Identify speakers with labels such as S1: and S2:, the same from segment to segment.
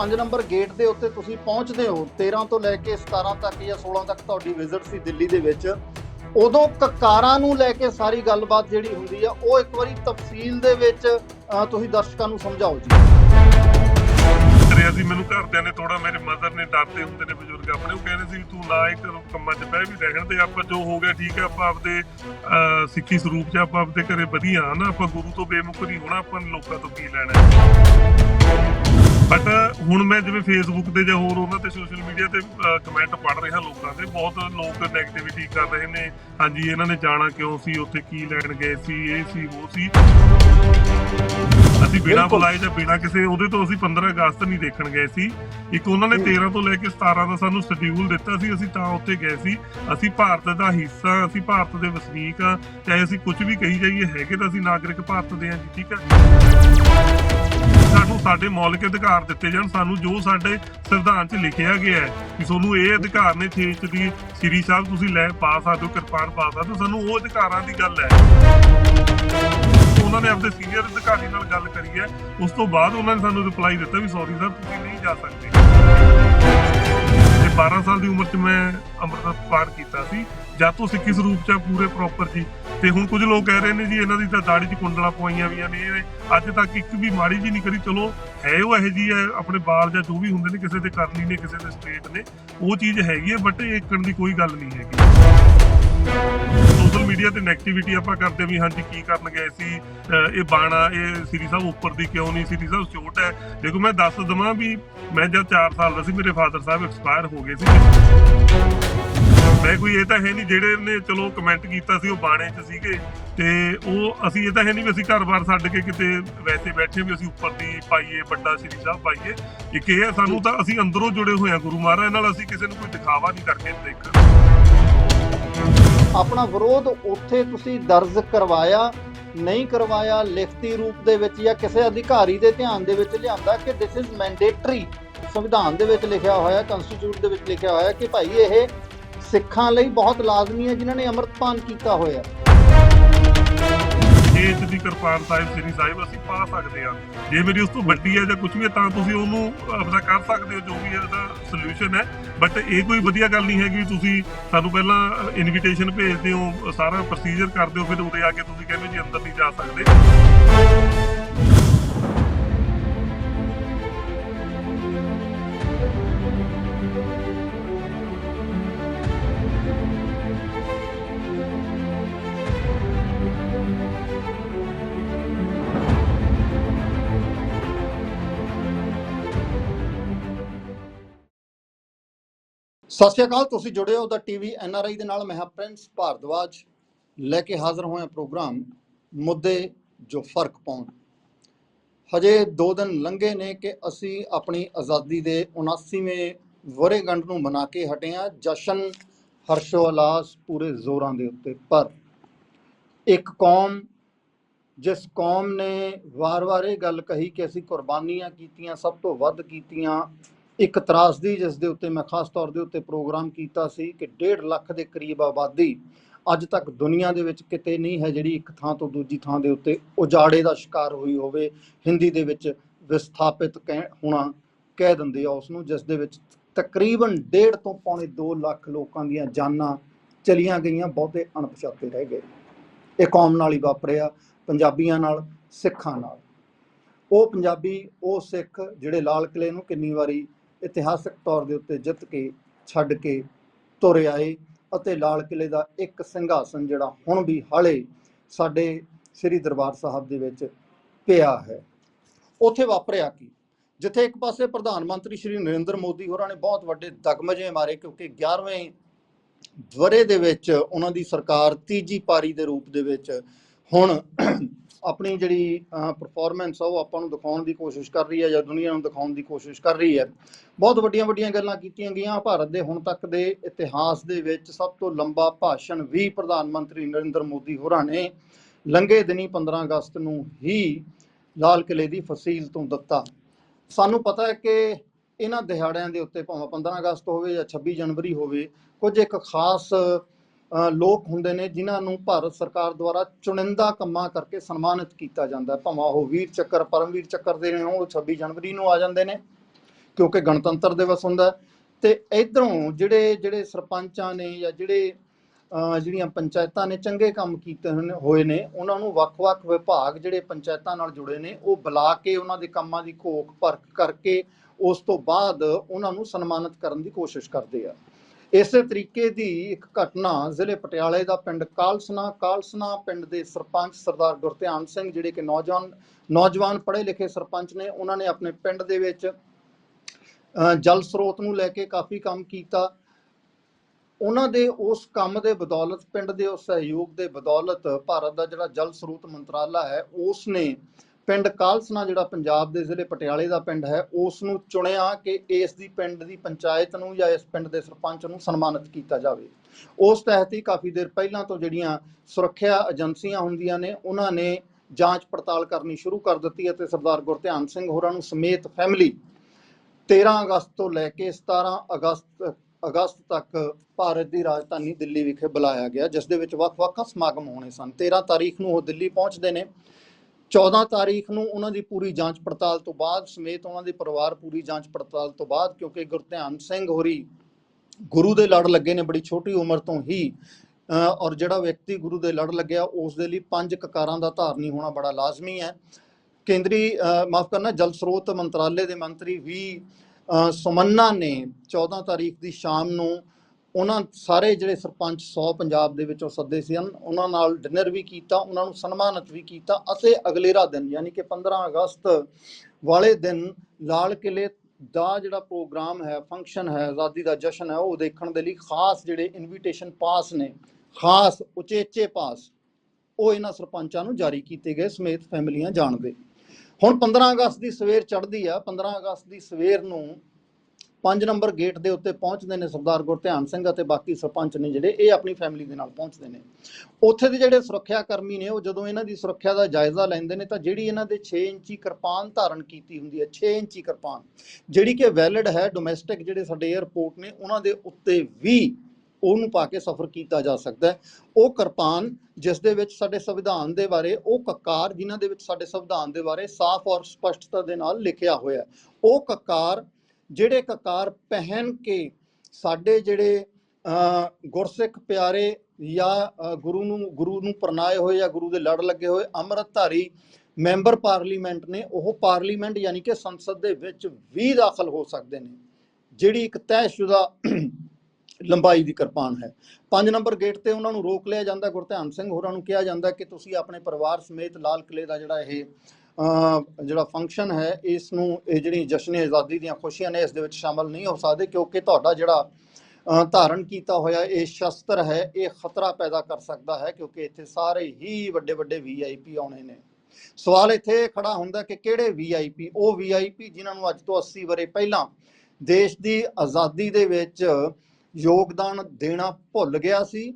S1: 5 number gate ਦੇ ਉੱਤੇ ਤੁਸੀਂ ਪਹੁੰਚਦੇ ਹੋ 13 ਤੋਂ ਲੈ ਕੇ 17 ਤੱਕ ਜਾਂ 16 ਤੱਕ ਤੁਹਾਡੀ ਵਿਜ਼ਿਟ ਸੀ ਦਿੱਲੀ ਦੇ ਵਿੱਚ। ਉਦੋਂ ਕਕਾਰਾਂ ਨੂੰ ਲੈ ਕੇ ਸਾਰੀ ਗੱਲਬਾਤ ਜਿਹੜੀ ਹੁੰਦੀ ਆ, ਉਹ ਇੱਕ ਵਾਰੀ ਤਫਸੀਲ ਦੇ ਵਿੱਚ ਤੁਸੀਂ ਦਰਸ਼ਕਾਂ ਨੂੰ ਸਮਝਾਓ ਜੀ।
S2: ਕਰਿਆ ਸੀ ਮੈਨੂੰ ਘਰਦਿਆਂ ਨੇ ਥੋੜਾ ਮੇਰੇ ਮਦਰ ਨੇ ਡਰਦੇ ਹੁੰਦੇ ਨੇ ਬਜ਼ੁਰਗ ਆਪਣੇ, ਉਹ ਕਹਿੰਦੇ ਸੀ ਵੀ ਤੂੰ ਨਾ ਇੱਕ ਕੰਮਾਂ 'ਚ ਬਹਿ ਵੀ ਰਹਿਣ ਤੇ ਆਪਾਂ ਜੋ ਹੋ ਗਿਆ ਠੀਕ ਹੈ ਆਪਾਂ ਆਪਦੇ ਸਿੱਖੀ ਸਰੂਪ 'ਚ ਆਪਾਂ ਆਪਦੇ ਘਰੇ ਵਧੀਆ ਨਾ ਆਪਾਂ ਗੁਰੂ ਤੋਂ ਬੇਮੁਖ ਨਹੀਂ ਹੋਣਾ, ਆਪਾਂ ਲੋਕਾਂ ਤੋਂ ਕੀ ਲੈਣਾ ਬਟ ਹੁਣ ਮੈਂ ਜਿਵੇਂ ਫੇਸਬੁੱਕ ਤੇ ਜਾਂ ਹੋਰ ਉਹਨਾਂ ਤੇ ਸੋਸ਼ਲ ਮੀਡੀਆ ਤੇ ਕਮੈਂਟ ਪੜ੍ਹ ਰਿਹਾ ਲੋਕਾਂ ਦੇ ਬਹੁਤ ਲੋਕ 네ਗੇਟਿਵਿਟੀ ਕਰ ਰਹੇ ਨੇ। ਹਾਂਜੀ ਇਹਨਾਂ ਨੇ ਜਾਣਾ ਕਿਉਂ ਸੀ? ਉੱਥੇ ਕੀ ਲੈਣ ਗਏ ਸੀ? ਇਹ ਸੀ ਉਹ ਸੀ। ਅਸੀਂ ਬਿਨਾਂ। ਬੁਲਾਏ ਜਾਂ ਬਿਨਾਂ ਕਿਸੇ ਉਹਦੇ ਤੋਂ ਅਸੀਂ 15 ਅਗਸਤ ਨਹੀਂ ਦੇਖਣ ਗਏ ਸੀ। ਇੱਕ ਉਹਨਾਂ ਨੇ 13 ਤੋਂ ਲੈ ਕੇ 17 ਦਾ ਸਾਨੂੰ ਸ਼ਡਿਊਲ ਦਿੱਤਾ ਸੀ ਅਸੀਂ ਤਾਂ ਉੱਥੇ ਗਏ ਸੀ। ਅਸੀਂ ਭਾਰਤ ਦਾ ਹਿੱਸਾ ਅਸੀਂ ਭਾਰਤ ਦੇ ਵਸਨੀਕ ਆ ਚਾਹੇ ਅਸੀਂ ਕੁਝ ਵੀ ਕਹੀ ਜਾਈਏ ਹੈਗੇ ਤਾਂ ਅਸੀਂ ਨਾਗਰਿਕ ਭਾਰਤ ਦੇ ਆ ਜੀ ਠੀਕ ਹੈ? ਸਾਨੂੰ ਸਾਡੇ ਮੌਲਿਕ ਅਧਿਕਾਰ ਦਿੱਤੇ ਜਾਣ, ਸਾਨੂੰ ਜੋ ਸਾਡੇ ਸੰਵਿਧਾਨ 'ਚ ਲਿਖਿਆ ਗਿਆ ਹੈ ਕਿ ਤੁਹਾਨੂੰ ਇਹ ਅਧਿਕਾਰ ਨੇ ਛੇਚ ਦੀ ਸ੍ਰੀ ਸਾਹਿਬ ਤੁਸੀਂ ਲੈ ਪਾ ਸਕਦੇ ਹੋ, ਕਿਰਪਾਨ ਪਾ ਸਕਦੇ ਹੋ, ਸਾਨੂੰ ਉਹ ਅਧਿਕਾਰਾਂ ਦੀ ਗੱਲ ਹੈ। ਉਹਨਾਂ ਨੇ ਆਪਣੇ ਸੀਨੀਅਰ ਅਧਿਕਾਰੀ ਨਾਲ ਗੱਲ ਕਰੀ ਹੈ, ਉਸ ਤੋਂ ਬਾਅਦ ਉਹਨਾਂ ਨੇ ਸਾਨੂੰ ਰਿਪਲਾਈ ਦਿੱਤਾ ਵੀ ਸੌਰੀ ਸਰ ਤੁਸੀਂ ਨਹੀਂ ਜਾ ਸਕਦੇ। ਤੇ 12 ਸਾਲ ਦੀ ਉਮਰ 'ਚ ਮੈਂ ਅੰਮ੍ਰਿਤ ਪਾਰ ਕੀਤਾ ਸੀ ਜਦ ਤੋਂ ਸਿੱਖੀ ਸਰੂਪ 'ਚ ਪੂਰੇ ਪ੍ਰੋਪਰ ਜੀ। ਤੇ ਹੁਣ ਕੁਝ ਲੋਕ ਕਹਿ ਰਹੇ ਨੇ ਜੀ, ਇਹਨਾਂ ਦੀ ਤਾਂ ਦਾੜੀ 'ਚ ਕੁੰਡਲਾਂ ਪਵਾਈਆਂ ਵੀਆਂ ਨੇ, ਇਹ ਅੱਜ ਤੱਕ ਇੱਕ ਵੀ ਮਾੜੀ ਜੀ ਨਹੀਂ ਕਰੀ। ਚਲੋ, ਹੈ ਉਹ ਇਹੋ ਜੀ ਹੈ, ਆਪਣੇ ਬਾਲ ਜਾਂ ਜੋ ਵੀ ਹੁੰਦੇ ਨੇ, ਕਿਸੇ ਤੇ ਕਰਲੀ ਨੇ, ਕਿਸੇ ਤੇ ਸਟ੍ਰੇਟ ਨੇ, ਉਹ ਚੀਜ਼ ਹੈਗੀ ਹੈ ਬਟ ਇਹ ਕਰਨ ਦੀ ਕੋਈ ਗੱਲ ਨਹੀਂ ਹੈਗੀ। ਸੋਸ਼ਲ ਮੀਡੀਆ ਤੇ ਨੈਗੇਟਿਵਿਟੀ ਆਪਾਂ ਕਰਦੇ ਵੀ, ਹਾਂਜੀ, ਕੀ ਕਰਨ ਗਏ ਸੀ ਇਹ ਬਾਣਾ, ਇਹ ਸ੍ਰੀ ਸਾਹਿਬ ਉੱਪਰ ਦੀ ਕਿਉਂ ਨਹੀਂ, ਸ੍ਰੀ ਸਾਹਿਬ ਛੋਟ ਹੈ। ਦੇਖੋ, ਮੈਂ ਦੱਸ ਦਵਾਂ ਵੀ ਮੈਂ ਜਦ 4 ਸਾਲ ਦਾ ਸੀ, ਮੇਰੇ ਫਾਦਰ ਸਾਹਿਬ ਐਕਸਪਾਇਰ ਹੋ ਗਏ ਸੀ। ਮੈਂ ਕੋਈ ਇਹ ਤਾਂ ਹੈ ਨਹੀਂ, ਜਿਹੜੇ ਨੇ ਚਲੋ ਕਮੈਂਟ ਕੀਤਾ ਸੀ ਉਹ ਬਾਣੇ 'ਚ ਸੀਗੇ ਤੇ ਉਹ ਅਸੀਂ ਇਹ ਤਾਂ ਹੈ ਨਹੀਂ ਵੀ ਅਸੀਂ ਘਰ-ਬਾਰ ਛੱਡ ਕੇ ਕਿਤੇ ਵੈਸੇ ਬੈਠੇ ਵੀ ਅਸੀਂ ਉੱਪਰ ਦੀ ਪਾਈਏ, ਵੱਡਾ ਸ੍ਰੀ ਸਾਹਿਬ ਪਾਈਏ। ਇੱਕ ਇਹ ਹੈ ਸਾਨੂੰ ਤਾਂ ਅਸੀਂ ਅੰਦਰੋਂ ਜੁੜੇ ਹੋਏ ਹਾਂ, ਗੁਰੂ ਮਹਾਰਾਜ ਨਾਲ ਅਸੀਂ ਕਿਸੇ ਨੂੰ ਕੋਈ ਦਿਖਾਵਾ ਨਹੀਂ ਕਰਕੇ ਦੇਖ
S1: ਆਪਣਾ ਵਿਰੋਧ ਉੱਥੇ ਤੁਸੀਂ ਦਰਜ ਕਰਵਾਇਆ, ਨਹੀਂ ਕਰਵਾਇਆ, ਲਿਖਤੀ ਰੂਪ ਦੇ ਵਿੱਚ ਜਾਂ ਕਿਸੇ ਅਧਿਕਾਰੀ ਦੇ ਧਿਆਨ ਦੇ ਵਿੱਚ ਲਿਆਂਦਾ ਕਿ ਦਿਸ ਇਜ਼ ਮੈਂਡੇਟਰੀ ਸੰਵਿਧਾਨ ਦੇ ਵਿੱਚ ਲਿਖਿਆ ਹੋਇਆ ਕਨਸਟੀਟਿਊਟ ਦੇ ਵਿੱਚ ਲਿਖਿਆ ਹੋਇਆ ਕਿ ਭਾਈ ਇਹ ਸਿੱਖਾਂ ਲਈ ਬਹੁਤ ਲਾਜ਼ਮੀ ਹੈ, ਜਿਨ੍ਹਾਂ ਨੇ ਅੰਮ੍ਰਿਤਪਾਨ ਕੀਤਾ ਹੋਇਆ।
S2: ਏਜ ਦੀ ਕਿਰਪਾਨ ਸਾਹਿਬ ਸ੍ਰੀ ਸਾਹਿਬ, ਅਸੀਂ ਪਾ ਸਕਦੇ ਹਾਂ। ਜੇ ਮੇਰੀ ਉਸ ਤੋਂ ਵੱਡੀ ਹੈ ਜਾਂ ਕੁਝ ਵੀ ਹੈ, ਤਾਂ ਤੁਸੀਂ ਉਹਨੂੰ ਆਪਦਾ ਕਰ ਸਕਦੇ ਹੋ, ਜੋ ਵੀ ਇਹਦਾ ਸੋਲੂਸ਼ਨ ਹੈ। ਬਟ ਇਹ ਕੋਈ ਵਧੀਆ ਗੱਲ ਨਹੀਂ ਹੈਗੀ ਤੁਸੀਂ ਸਾਨੂੰ ਪਹਿਲਾਂ ਇਨਵੀਟੇਸ਼ਨ ਭੇਜਦੇ ਹੋ ਸਾਰਾ ਪ੍ਰੋਸੀਜਰ ਕਰਦੇ ਹੋ ਫਿਰ ਉਰੇ ਆ ਕੇ ਤੁਸੀਂ ਕਹਿੰਦੇ ਜੀ ਅੰਦਰ ਨਹੀਂ ਜਾ ਸਕਦੇ।
S1: ਸਤਿ ਸ਼੍ਰੀ ਅਕਾਲ, ਤੁਸੀਂ ਜੁੜੇ ਹੋ ਦਾ ਟੀਵੀ ਆਈ ਦੇ ਨਾਲ, ਮੈਂ ਹਾਂ ਪ੍ਰਿੰਸ ਭਾਰਦਵਾਜ। ਲੈ ਕੇ ਹਾਜ਼ਰ ਹੋਇਆ ਪ੍ਰੋਗਰਾਮ, ਮੁੱਦੇ ਜੋ ਫ਼ਰਕ ਪਾਉਣ। ਹਜੇ 2 ਦਿਨ ਲੰਘੇ ਨੇ ਕਿ ਅਸੀਂ ਆਪਣੀ ਆਜ਼ਾਦੀ ਦੇ 79ਵੇਂ ਵਰੇਗੰਢ ਨੂੰ ਮਨਾ ਕੇ ਹਟੇ ਹਾਂ, ਜਸ਼ਨ ਹਰਸ਼ੋ ਉਲਾਸ ਪੂਰੇ ਜ਼ੋਰਾਂ ਦੇ ਉੱਤੇ। ਪਰ ਇੱਕ ਕੌਮ, ਜਿਸ ਕੌਮ ਨੇ ਵਾਰ-ਵਾਰ ਇਹ ਗੱਲ ਕਹੀ ਕਿ ਅਸੀਂ ਕੁਰਬਾਨੀਆਂ ਕੀਤੀਆਂ, ਸਭ ਤੋਂ ਵੱਧ ਕੀਤੀਆਂ ਇੱਕ ਤਰਾਸਦੀ ਜਿਸ ਦੇ ਉੱਤੇ ਮੈਂ ਖਾਸ ਤੌਰ ਦੇ ਉੱਤੇ ਪ੍ਰੋਗਰਾਮ ਕੀਤਾ ਸੀ ਕਿ 1.5 ਲੱਖ ਦੇ ਕਰੀਬ ਆਬਾਦੀ ਅੱਜ ਤੱਕ ਦੁਨੀਆ ਦੇ ਵਿੱਚ ਕਿਤੇ ਨਹੀਂ ਹੈ ਜਿਹੜੀ ਇੱਕ ਥਾਂ ਤੋਂ ਦੂਜੀ ਥਾਂ ਦੇ ਉੱਤੇ ਉਜਾੜੇ ਦਾ ਸ਼ਿਕਾਰ ਹੋਈ ਹੋਵੇ। ਹਿੰਦੀ ਦੇ ਵਿੱਚ ਵਿਸਥਾਪਿਤ ਕਹਿ, ਹੋਣਾ ਕਹਿ ਦਿੰਦੇ ਆ ਉਸ ਨੂੰ, ਜਿਸ ਦੇ ਵਿੱਚ ਤਕਰੀਬਨ 1.5 ਤੋਂ ਪੌਣੇ 2 ਲੱਖ ਲੋਕਾਂ ਦੀਆਂ ਜਾਨਾਂ ਚਲੀਆਂ ਗਈਆਂ, ਬਹੁਤੇ ਅਣਪਛਾਤੇ ਰਹਿ ਗਏ। ਇਹ ਕੌਮ ਨਾਲ ਹੀ ਵਾਪਰਿਆ, ਪੰਜਾਬੀਆਂ ਨਾਲ, ਸਿੱਖਾਂ ਨਾਲ। ਉਹ ਪੰਜਾਬੀ, ਉਹ ਸਿੱਖ ਜਿਹੜੇ ਲਾਲ ਕਿਲੇ ਨੂੰ ਕਿੰਨੀ ਵਾਰੀ ਇਤਿਹਾਸਕ ਤੌਰ ਦੇ ਉੱਤੇ ਜਿੱਤ ਕੇ, ਛੱਡ ਕੇ ਤੁਰ ਆਏ ਅਤੇ ਲਾਲ ਕਿਲੇ ਦਾ ਇੱਕ ਸਿੰਘਾਸਨ ਜਿਹੜਾ ਹੁਣ ਵੀ ਹਾਲੇ ਸਾਡੇ ਸ੍ਰੀ ਦਰਬਾਰ ਸਾਹਿਬ ਦੇ ਵਿੱਚ ਪਿਆ ਹੈ। ਉੱਥੇ ਵਾਪਰਿਆ ਕੀ? ਜਿੱਥੇ ਇੱਕ ਪਾਸੇ ਪ੍ਰਧਾਨ ਮੰਤਰੀ ਸ਼੍ਰੀ ਨਰਿੰਦਰ ਮੋਦੀ ਹੋਰਾਂ ਨੇ ਬਹੁਤ ਵੱਡੇ ਦਗਮਜੇ ਮਾਰੇ ਕਿਉਂਕਿ 11ਵੇਂ ਵਰੇ ਦੇ ਵਿੱਚ ਉਹਨਾਂ ਦੀ ਸਰਕਾਰ ਤੀਜੀ ਪਾਰੀ ਦੇ ਰੂਪ ਦੇ ਵਿੱਚ ਹੁਣ ਆਪਣੀ ਜਿਹੜੀ ਪਰਫਾਰਮੈਂਸ ਆ, ਉਹ ਆਪਾਂ ਨੂੰ ਦਿਖਾਉਣ ਦੀ ਕੋਸ਼ਿਸ਼ ਕਰ ਰਹੀ ਹੈ ਜਾਂ ਦੁਨੀਆ ਨੂੰ ਦਿਖਾਉਣ ਦੀ ਕੋਸ਼ਿਸ਼ ਕਰ ਰਹੀ ਹੈ। ਬਹੁਤ ਵੱਡੀਆਂ ਵੱਡੀਆਂ ਗੱਲਾਂ ਕੀਤੀਆਂ ਗਈਆਂ। ਭਾਰਤ ਦੇ ਹੁਣ ਤੱਕ ਦੇ ਇਤਿਹਾਸ ਦੇ ਵਿੱਚ ਸਭ ਤੋਂ ਲੰਬਾ ਭਾਸ਼ਣ ਵੀ ਪ੍ਰਧਾਨ ਮੰਤਰੀ ਨਰਿੰਦਰ ਮੋਦੀ ਹੋਰਾਂ ਨੇ ਲੰਘੇ ਦਿਨੀ 15 ਅਗਸਤ ਨੂੰ ਹੀ ਲਾਲ ਕਿਲੇ ਦੀ ਫਸੀਲ ਤੋਂ ਦਿੱਤਾ। ਸਾਨੂੰ ਪਤਾ ਹੈ ਕਿ ਇਹਨਾਂ ਦਿਹਾੜਿਆਂ ਦੇ ਉੱਤੇ ਭਾਵੇਂ 15 ਅਗਸਤ ਹੋਵੇ ਜਾਂ 26 ਜਨਵਰੀ ਹੋਵੇ, ਕੁਝ ਇੱਕ ਖਾਸ ਲੋਕ ਹੁੰਦੇ ਨੇ ਜਿਨ੍ਹਾਂ ਨੂੰ ਭਾਰਤ ਸਰਕਾਰ ਦੁਆਰਾ ਚੁਣਿੰਦਾ ਕੰਮਾਂ ਕਰਕੇ ਸਨਮਾਨਿਤ ਕੀਤਾ ਜਾਂਦਾ ਹੈ ਭਾਵੇਂ ਉਹ ਵੀਰ ਚੱਕਰ, ਪਰਮਵੀਰ ਚੱਕਰ ਦੇ ਨੇ ਉਹ 26 ਜਨਵਰੀ ਨੂੰ ਆ ਜਾਂਦੇ ਨੇ, ਕਿਉਂਕਿ ਗਣਤੰਤਰ ਦਿਵਸ ਹੁੰਦਾ ਹੈ। ਤੇ ਇਧਰੋਂ ਜਿਹੜੇ ਜਿਹੜੇ ਸਰਪੰਚਾਂ ਨੇ ਜਾਂ ਜਿਹੜੇ ਜਿਹੜੀਆਂ ਪੰਚਾਇਤਾਂ ਨੇ ਚੰਗੇ ਕੰਮ ਕੀਤੇ ਹੋਏ ਨੇ, ਉਹਨਾਂ ਨੂੰ ਵੱਖ-ਵੱਖ ਵਿਭਾਗ ਜਿਹੜੇ ਪੰਚਾਇਤਾਂ ਨਾਲ ਜੁੜੇ ਨੇ, ਉਹ ਬੁਲਾ ਕੇ ਉਹਨਾਂ ਦੇ ਕੰਮਾਂ ਦੀ ਘੋਖ ਪਰਖ ਕਰਕੇ ਉਸ ਤੋਂ ਬਾਅਦ ਉਹਨਾਂ ਨੂੰ ਸਨਮਾਨਿਤ ਕਰਨ ਦੀ ਕੋਸ਼ਿਸ਼ ਕਰਦੇ ਆ ਇਸੇ ਤਰੀਕੇ ਦੀ ਇੱਕ ਘਟਨਾ ਜ਼ਿਲ੍ਹੇ ਪਟਿਆਲੇ ਦਾ ਪਿੰਡ ਕਾਲਸਨਾ ਕਾਲਸਨਾ ਪਿੰਡ ਦੇ ਸਰਪੰਚ ਸਰਦਾਰ ਗੁਰਧਿਆਨ ਸਿੰਘ ਜਿਹੜੇ ਕਿ ਨੌਜਵਾਨ ਨੌਜਵਾਨ ਪੜ੍ਹੇ ਲਿਖੇ ਸਰਪੰਚ ਨੇ ਉਹਨਾਂ ਨੇ ਆਪਣੇ ਪਿੰਡ ਦੇ ਵਿੱਚ ਅ, ਜਲ ਸਰੋਤ ਨੂੰ ਲੈ ਕੇ ਕਾਫੀ ਕੰਮ ਕੀਤਾ। ਉਹਨਾਂ ਦੇ ਉਸ ਕੰਮ ਦੇ ਬਦੌਲਤ ਪਿੰਡ ਦੇ ਉਸ ਸਹਿਯੋਗ ਦੇ ਬਦੌਲਤ ਭਾਰਤ ਦਾ ਜਿਹੜਾ ਜਲ ਸਰੋਤ ਮੰਤਰਾਲਾ ਹੈ ਉਸ ਨੇ ਪਿੰਡ ਕਾਲਸਨਾ, ਜਿਹੜਾ ਪੰਜਾਬ ਦੇ ਜ਼ਿਲ੍ਹੇ ਪਟਿਆਲੇ ਦਾ ਪਿੰਡ ਹੈ ਉਸ ਨੂੰ ਚੁਣਿਆ ਕਿ ਇਸ ਦੀ ਪਿੰਡ ਦੀ ਪੰਚਾਇਤ ਨੂੰ ਜਾਂ ਇਸ ਪਿੰਡ ਦੇ ਸਰਪੰਚ ਨੂੰ ਸਨਮਾਨਿਤ ਕੀਤਾ ਜਾਵੇ। ਉਸ ਤਹਿਤ ਹੀ ਕਾਫੀ ਦੇਰ ਪਹਿਲਾਂ ਤੋਂ ਜਿਹੜੀਆਂ ਸੁਰੱਖਿਆ ਏਜੰਸੀਆਂ ਹੁੰਦੀਆਂ ਨੇ, ਉਹਨਾਂ ਨੇ ਜਾਂਚ ਪੜਤਾਲ ਕਰਨੀ ਸ਼ੁਰੂ ਕਰ ਦਿੱਤੀ ਅਤੇ ਸਰਦਾਰ ਗੁਰਧਿਆਨ ਸਿੰਘ ਹੋਰਾਂ ਨੂੰ ਸਮੇਤ ਫੈਮਿਲੀ 13 ਅਗਸਤ ਤੋਂ ਲੈ ਕੇ 17 ਅਗਸਤ ਅਗਸਤ ਤੱਕ ਭਾਰਤ ਦੀ ਰਾਜਧਾਨੀ ਦਿੱਲੀ ਵਿਖੇ ਬੁਲਾਇਆ ਗਿਆ, ਜਿਸ ਦੇ ਵਿੱਚ ਵੱਖ-ਵੱਖ ਸਮਾਗਮ ਹੋਣੇ ਸਨ। 13 ਤਾਰੀਖ ਨੂੰ ਉਹ ਦਿੱਲੀ ਪਹੁੰਚਦੇ ਨੇ। 14 ਤਾਰੀਖ ਨੂੰ ਉਹਨਾਂ ਦੀ ਪੂਰੀ ਜਾਂਚ ਪੜਤਾਲ ਤੋਂ ਬਾਅਦ, ਸਮੇਤ ਉਹਨਾਂ ਦੇ ਪਰਿਵਾਰ ਪੂਰੀ ਜਾਂਚ ਪੜਤਾਲ ਤੋਂ ਬਾਅਦ, ਕਿਉਂਕਿ ਗੁਰਧਿਆਨ ਸਿੰਘ ਹੋਰੀ ਗੁਰੂ ਦੇ ਲੜ ਲੱਗੇ ਨੇ, ਬੜੀ ਛੋਟੀ ਉਮਰ ਤੋਂ ਹੀ ਔਰ ਜਿਹੜਾ ਵਿਅਕਤੀ ਗੁਰੂ ਦੇ ਲੜ ਲੱਗਿਆ, ਉਸ ਦੇ ਲਈ ਪੰਜ ਕਕਾਰਾਂ ਦਾ ਧਾਰਨੀ ਹੋਣਾ ਬੜਾ ਲਾਜ਼ਮੀ ਹੈ। ਕੇਂਦਰੀ ਮਾਫ ਕਰਨਾ, ਜਲ ਸਰੋਤ ਮੰਤਰਾਲੇ ਦੇ ਮੰਤਰੀ ਵੀ ਸੁਮੰਨਾ ਨੇ 14 ਤਾਰੀਖ ਦੀ ਸ਼ਾਮ ਨੂੰ ਉਹਨਾਂ ਸਾਰੇ ਜਿਹੜੇ ਸਰਪੰਚ 100 ਪੰਜਾਬ ਦੇ ਵਿੱਚੋਂ ਸੱਦੇ ਸੀ ਉਹਨਾਂ ਨਾਲ ਡਿਨਰ ਵੀ ਕੀਤਾ, ਉਹਨਾਂ ਨੂੰ ਸਨਮਾਨਿਤ ਵੀ ਕੀਤਾ ਅਤੇ ਅਗਲੇਰਾ ਦਿਨ, ਯਾਨੀ ਕਿ 15 ਅਗਸਤ ਵਾਲੇ ਦਿਨ ਲਾਲ ਕਿਲੇ ਦਾ ਜਿਹੜਾ ਪ੍ਰੋਗਰਾਮ ਹੈ ਫੰਕਸ਼ਨ ਹੈ, ਆਜ਼ਾਦੀ ਦਾ ਜਸ਼ਨ ਹੈ, ਉਹ ਦੇਖਣ ਦੇ ਲਈ ਖਾਸ ਜਿਹੜੇ ਇਨਵੀਟੇਸ਼ਨ ਪਾਸ ਨੇ, ਖਾਸ ਉਚੇਚੇ ਪਾਸ ਉਹ ਇਹਨਾਂ ਸਰਪੰਚਾਂ ਨੂੰ ਜਾਰੀ ਕੀਤੇ ਗਏ ਸਮੇਤ ਫੈਮਲੀਆਂ ਜਾਣਦੇ। ਹੁਣ 15 ਅਗਸਤ ਦੀ ਸਵੇਰ ਚੜ੍ਹਦੀ ਆ 15 ਅਗਸਤ ਦੀ ਸਵੇਰ ਨੂੰ 5 ਨੰਬਰ ਗੇਟ ਦੇ ਉੱਤੇ ਪਹੁੰਚਦੇ ਨੇ ਸਰਦਾਰ ਗੁਰਧਿਆਨ ਸਿੰਘ ਅਤੇ ਬਾਕੀ ਸਰਪੰਚ ਨੇ ਜਿਹੜੇ, ਇਹ ਆਪਣੀ ਫੈਮਿਲੀ ਦੇ ਨਾਲ ਪਹੁੰਚਦੇ ਨੇ। ਉੱਥੇ ਦੇ ਜਿਹੜੇ ਸੁਰੱਖਿਆ ਕਰਮੀ ਨੇ, ਉਹ ਜਦੋਂ ਇਹਨਾਂ ਦੀ ਸੁਰੱਖਿਆ ਦਾ ਜਾਇਜ਼ਾ ਲੈਂਦੇ ਨੇ ਤਾਂ ਜਿਹੜੀ ਇਹਨਾਂ ਦੇ 6 ਇੰਚੀ ਕਿਰਪਾਨ ਧਾਰਨ ਕੀਤੀ ਹੁੰਦੀ ਹੈ 6 ਇੰਚੀ ਕਿਰਪਾਨ, ਜਿਹੜੀ ਕਿ ਵੈਲਿਡ ਹੈ ਡੋਮੈਸਟਿਕ ਜਿਹੜੇ ਸਾਡੇ 에ਅਰਪੋਰਟ ਨੇ, ਉਹਨਾਂ ਦੇ ਉੱਤੇ ਵੀ ਉਹਨੂੰ ਪਾ ਕੇ ਸਫ਼ਰ ਕੀਤਾ ਜਾ ਸਕਦਾ ਉਹ ਕਿਰਪਾਨ ਜਿਸ ਦੇ ਵਿੱਚ ਸਾਡੇ ਸੰਵਿਧਾਨ ਦੇ ਬਾਰੇ, ਉਹ ਕਕਾਰ ਜਿਨ੍ਹਾਂ ਦੇ ਵਿੱਚ ਸਾਡੇ ਸੰਵਿਧਾਨ ਦੇ ਬਾਰੇ ਸਾਫ਼ ਔਰ ਸਪਸ਼ਟਤਾ ਦੇ ਨਾਲ ਲਿਖਿਆ ਹੋਇਆ ਉਹ ਕਕਾਰ ਜਿਹੜੇ ਕਕਾਰ ਪਹਿਨ ਕੇ ਸਾਡੇ ਜਿਹੜੇ ਗੁਰਸਿੱਖ ਪਿਆਰੇ ਜਾਂ ਗੁਰੂ ਨੂੰ ਗੁਰੂ ਨੂੰ ਪ੍ਰਣਾਏ ਹੋਏ ਜਾਂ ਗੁਰੂ ਦੇ ਲੜ ਲੱਗੇ ਹੋਏ ਅੰਮ੍ਰਿਤਧਾਰੀ ਮੈਂਬਰ ਪਾਰਲੀਮੈਂਟ ਨੇ, ਉਹ ਪਾਰਲੀਮੈਂਟ ਯਾਨੀ ਕਿ ਸੰਸਦ ਦੇ ਵਿੱਚ ਵੀ ਦਾਖਲ ਹੋ ਸਕਦੇ ਨੇ, ਜਿਹੜੀ ਇੱਕ ਤੈਅਸ਼ੁਦਾ ਲੰਬਾਈ ਦੀ ਕਿਰਪਾਨ ਹੈ। 5 ਨੰਬਰ ਗੇਟ ਤੇ ਉਹਨਾਂ ਨੂੰ ਰੋਕ ਲਿਆ ਜਾਂਦਾ, ਗੁਰਧਿਆਨ ਸਿੰਘ ਹੋਰਾਂ ਨੂੰ ਕਿਹਾ ਜਾਂਦਾ ਕਿ ਤੁਸੀਂ ਆਪਣੇ ਪਰਿਵਾਰ ਸਮੇਤ ਲਾਲ ਕਿਲੇ ਦਾ ਜਿਹੜਾ ਇਹ ਜਿਹੜਾ ਫੰਕਸ਼ਨ ਹੈ ਇਸ ਨੂੰ ਇਹ ਜਿਹੜੀ ਜਸ਼ਨ ਆਜ਼ਾਦੀ ਦੀਆਂ ਖੁਸ਼ੀਆਂ ਨੇ, ਇਸ ਦੇ ਵਿੱਚ ਸ਼ਾਮਲ ਨਹੀਂ ਹੋ ਸਕਦੇ ਕਿਉਂਕਿ ਤੁਹਾਡਾ ਜਿਹੜਾ ਧਾਰਨ ਕੀਤਾ ਹੋਇਆ ਇਹ ਸ਼ਸਤਰ ਹੈ, ਇਹ ਖਤਰਾ ਪੈਦਾ ਕਰ ਸਕਦਾ ਹੈ ਕਿਉਂਕਿ ਇੱਥੇ ਸਾਰੇ ਹੀ ਵੱਡੇ ਵੱਡੇ ਵੀਆਈਪੀ ਆਉਣੇ ਨੇ। ਸਵਾਲ ਇੱਥੇ ਖੜਾ ਹੁੰਦਾ ਕਿ ਕਿਹੜੇ ਵੀਆਈਪੀ ਉਹ ਵੀਆਈਪੀ ਜਿਨ੍ਹਾਂ ਨੂੰ ਅੱਜ ਤੋਂ 80 ਵਰੇ ਪਹਿਲਾਂ ਦੇਸ਼ ਦੀ ਆਜ਼ਾਦੀ ਦੇ ਵਿੱਚ ਯੋਗਦਾਨ ਦੇਣਾ ਭੁੱਲ ਗਿਆ ਸੀ